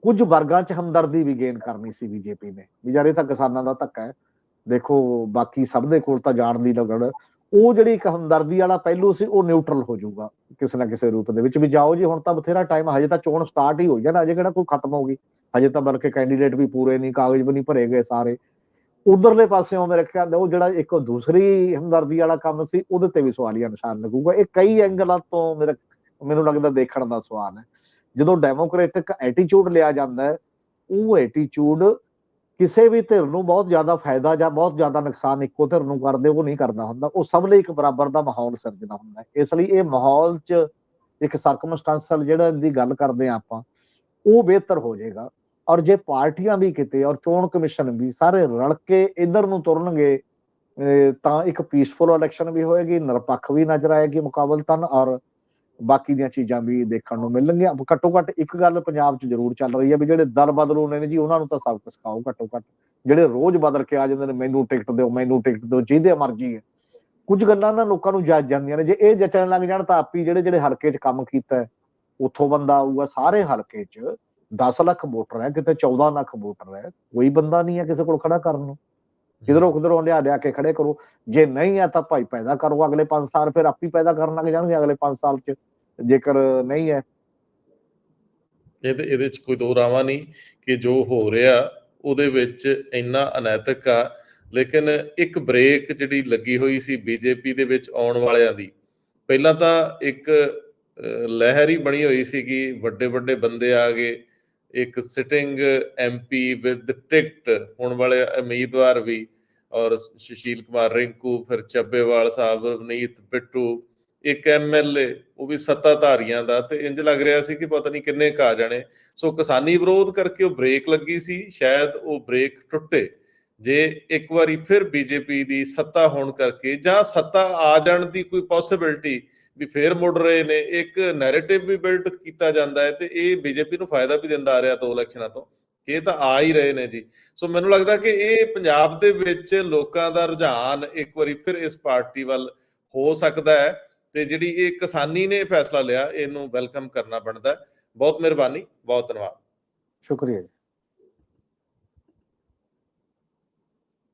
ਕੁਝ ਵਰਗਾਂ 'ਚ ਹਮਦਰਦੀ ਵੀ ਗੇਨ ਕਰਨੀ ਸੀ ਬੀਜੇਪੀ ਨੇ, ਵੀ ਯਾਰ ਇਹ ਤਾਂ ਕਿਸਾਨਾਂ ਦਾ ਧੱਕਾ ਹੈ। ਦੇਖੋ, ਬਾਕੀ ਸਭ ਦੇ ਕੋਲ ਤਾਂ ਜਾਣ ਦੀ ਲਗੜ ਉਹ ਜਿਹੜੀ ਇੱਕ ਹਮਦਰਦੀ ਵਾਲਾ ਪਹਿਲੂ ਸੀ, ਉਹ ਨਿਊਟਰਲ ਹੋ ਜਾਊਗਾ ਕਿਸੇ ਨਾ ਕਿਸੇ ਰੂਪ ਦੇ ਵਿੱਚ ਵੀ ਜਾਓ ਜੀ, ਹੁਣ ਤਾਂ ਬਥੇਰਾ ਟਾਈਮ ਹਜੇ ਤਾਂ ਚੋਣ ਸਟਾਰਟ ਹੀ ਹੋਈ ਹੈ ਨਾ ਕਿਹੜਾ ਕੋਈ ਖਤਮ ਹੋ ਹਜੇ ਤਾਂ ਬਲਕਿ ਕੈਂਡੀਡੇਟ ਵੀ ਪੂਰੇ ਨਹੀਂ, ਕਾਗਜ਼ ਵੀ ਨਹੀਂ ਭਰੇ ਗਏ ਸਾਰੇ। ਉਧਰਲੇ ਪਾਸਿਓਂ ਮੇਰੇ ਖਿਆਲ ਉਹ ਜਿਹੜਾ ਇੱਕ ਦੂਸਰੀ ਹਮਦਰਦੀ ਵਾਲਾ ਕੰਮ ਸੀ, ਉਹਦੇ ਤੇ ਵੀ ਸਵਾਲੀਆ ਨਿਸ਼ਾਨ ਲੱਗੂਗਾ। ਇਹ ਕਈ ਐਂਗਲਾਂ ਤੋਂ ਮੇਰਾ, ਮੈਨੂੰ ਲੱਗਦਾ ਦੇਖਣ ਦਾ ਸਵਾਲ ਹੈ। ਜਦੋਂ ਡੈਮੋਕ੍ਰੈਟਿਕ ਐਟੀਟਿਊਡ ਲਿਆ ਜਾਂਦਾ ਹੈ, ਉਹ ਐਟੀਟਿਊਡ ਕਿਸੇ ਵੀ ਧਿਰ ਨੂੰ ਬਹੁਤ ਜ਼ਿਆਦਾ ਫਾਇਦਾ ਜਾਂ ਬਹੁਤ ਜ਼ਿਆਦਾ ਨੁਕਸਾਨ ਇੱਕੋ ਧਿਰ ਨੂੰ ਕਰਦੇ, ਉਹ ਨਹੀਂ ਕਰਦਾ ਹੁੰਦਾ। ਉਹ ਸਭ ਲਈ ਇੱਕ ਬਰਾਬਰ ਦਾ ਮਾਹੌਲ ਸਿਰਜਦਾ ਹੁੰਦਾ ਇਸ ਲਈ ਇਹ ਮਾਹੌਲ 'ਚ ਇੱਕ ਸਰਕਮਸਟੈਂਸਲ ਜਿਹੜਾ ਦੀ ਗੱਲ ਕਰਦੇ ਆ ਆਪਾਂ, ਉਹ ਬਿਹਤਰ ਹੋ ਜਾਏਗਾ। ਔਰ ਜੇ ਪਾਰਟੀਆਂ ਵੀ ਕਿਤੇ ਔਰ ਚੋਣ ਕਮਿਸ਼ਨ ਵੀ ਸਾਰੇ ਰਲ ਕੇ ਇਧਰ ਨੂੰ ਤੁਰਨਗੇ ਤਾਂ ਇੱਕ ਪੀਸਫੁਲ ਇਲੈਕਸ਼ਨ ਵੀ ਹੋਏਗੀ, ਨਿਰਪੱਖ ਵੀ ਨਜ਼ਰ ਆਏਗੀ ਮੁਕਾਬਲਤਨ ਔਰ ਬਾਕੀ ਦੀਆਂ ਚੀਜ਼ਾਂ ਵੀ ਦੇਖਣ ਨੂੰ ਮਿਲਣਗੀਆਂ। ਘੱਟੋ ਘੱਟ ਇੱਕ ਗੱਲ ਪੰਜਾਬ 'ਚ ਜ਼ਰੂਰ ਚੱਲ ਰਹੀ ਹੈ ਵੀ ਜਿਹੜੇ ਦਲ ਬਦਲੂ ਨੇ ਜੀ, ਉਹਨਾਂ ਨੂੰ ਤਾਂ ਸਬਕ ਸਿਖਾਓ ਘੱਟੋ ਘੱਟ। ਜਿਹੜੇ ਰੋਜ਼ ਬਦਲ ਕੇ ਆ ਜਾਂਦੇ ਨੇ, ਮੈਨੂੰ ਟਿਕਟ ਦਿਓ, ਮੈਨੂੰ ਟਿਕਟ ਦਿਓ, ਜਿਹਦੇ ਮਰਜ਼ੀ ਹੈ। ਕੁਝ ਗੱਲਾਂ ਨਾ ਲੋਕਾਂ ਨੂੰ ਜੱਜ ਜਾਂਦੀਆਂ ਨੇ। ਜੇ ਇਹ ਜਚਣ ਲੱਗ ਜਾਣ ਤਾਂ ਆਪੀ ਜਿਹੜੇ ਜਿਹੜੇ ਹਲਕੇ 'ਚ ਕੰਮ ਕੀਤਾ ਉੱਥੋਂ ਬੰਦਾ ਆਊਗਾ, ਸਾਰੇ ਹਲਕੇ 'ਚ 10 ਲੱਖ ਵੋਟਰ ਹੈ, ਕਿਤੇ 14 ਲੱਖ ਵੋਟਰ ਹੈ, ਕੋਈ ਬੰਦਾ ਨਹੀਂ ਹੈ ਕਿਸੇ ਕੋਲ ਖੜਾ ਕਰਨ ਨੂੰ। ਕਿਧਰੋਂ ਕਿਧਰੋਂ ਲਿਆ ਲਿਆ ਕੇ ਖੜੇ ਕਰੋ। ਜੇ ਨਹੀਂ ਹੈ ਤਾਂ ਭਾਈ ਪੈਦਾ ਕਰੋ, ਅਗਲੇ 5 ਸਾਲ ਫਿਰ ਆਪੀ ਪੈਦਾ ਕਰਨ ਲੱਗ ਜਾਣਗੇ ਅਗਲੇ 5 ਸਾਲ 'ਚ। ਜੇਕਰ ਨਹੀਂ ਹੈ। ਇਹਦੇ ਇਹਦੇ ਚ ਕੋਈ ਦੋ ਰਾਵਾਂ ਨਹੀਂ ਕਿ ਜੋ ਹੋ ਰਿਹਾ, ਉਹਦੇ ਵਿੱਚ ਇੰਨਾ ਅਨੈਤਿਕ ਆ। ਲੇਕਿਨ ਇੱਕ ਬ੍ਰੇਕ ਜਿਹੜੀ ਲੱਗੀ ਹੋਈ ਸੀ ਬੀਜੇਪੀ ਦੇ ਵਿੱਚ ਆਉਣ ਵਾਲਿਆਂ ਦੀ, ਪਹਿਲਾਂ ਤਾਂ ਇੱਕ ਲਹਿਰ ਹੀ ਬਣੀ ਹੋਈ ਸੀਗੀ, ਵੱਡੇ ਵੱਡੇ ਬੰਦੇ ਆ ਗਏ। ਇੱਕ ਸਿਟਿੰਗ ਐਮਪੀ ਵਿਦ ਟਿਕਟ ਹੋਣ ਵਾਲੇ ਉਮੀਦਵਾਰ ਵੀ, ਔਰ ਸੁਸ਼ੀਲ ਕੁਮਾਰ ਰਿੰਕੂ, ਫਿਰ ਚੱਬੇਵਾਲ ਸਾਹਿਬ, ਰਵਨੀਤ, ਬਿੱਟੂ ਇੱਕ ਐਮਐਲਏ ਉਹ ਵੀ ਸੱਤਾਧਾਰੀਆਂ ਦਾ ਤੇ ਇੰਜ ਲੱਗ ਰਿਹਾ ਸੀ ਕਿ ਪਤਾ ਨਹੀਂ ਕਿੰਨੇ ਕਾ ਜਾਣੇ। ਸੋ ਕਿਸਾਨੀ ਵਿਰੋਧ ਕਰਕੇ ਉਹ ਬ੍ਰੇਕ ਲੱਗੀ ਸੀ, ਸ਼ਾਇਦ ਉਹ ਬ੍ਰੇਕ ਟੁੱਟੇ। ਜੇ ਇੱਕ ਵਾਰੀ ਫਿਰ ਬੀਜੇਪੀ ਦੀ ਸੱਤਾ ਹੋਣ ਕਰਕੇ ਜਾਂ ਸੱਤਾ ਆ ਜਾਣ ਦੀ ਕੋਈ ਪੋਸਿਬਿਲਿਟੀ ਵੀ ਫੇਰ ਮੁੜ ਰਹੇ ਨੇ, ਇੱਕ ਨੈਰੇਟਿਵ ਵੀ ਬਿਲਡ ਕੀਤਾ ਜਾਂਦਾ ਹੈ ਤੇ ਇਹ ਬੀਜੇਪੀ ਨੂੰ ਫਾਇਦਾ ਵੀ ਦਿੰਦਾ ਆ ਰਿਹਾ ਦੋ ਇਲੈਕਸ਼ਨਾਂ ਤੋਂ। ਇਹ ਤਾਂ ਆ ਹੀ ਰਹੇ ਨੇ ਜੀ। ਸੋ ਮੈਨੂੰ ਲੱਗਦਾ ਕਿ ਇਹ ਪੰਜਾਬ ਦੇ ਵਿੱਚ ਲੋਕਾਂ ਦਾ ਰੁਝਾਨ ਇੱਕ ਵਾਰੀ ਫਿਰ ਇਸ ਪਾਰਟੀ ਵੱਲ ਹੋ ਸਕਦਾ ਹੈ। ਤੇ ਜਿਹੜੀ ਇਹ ਕਿਸਾਨੀ ਨੇ ਫੈਸਲਾ ਲਿਆ, ਇਹਨੂੰ ਵੈਲਕਮ ਕਰਨਾ ਬਣਦਾ ਬਹੁਤ ਮਿਹਰਬਾਨੀ, ਬਹੁਤ ਧੰਨਵਾਦ। ਸ਼ੁਕਰੀਆ ਜੀ।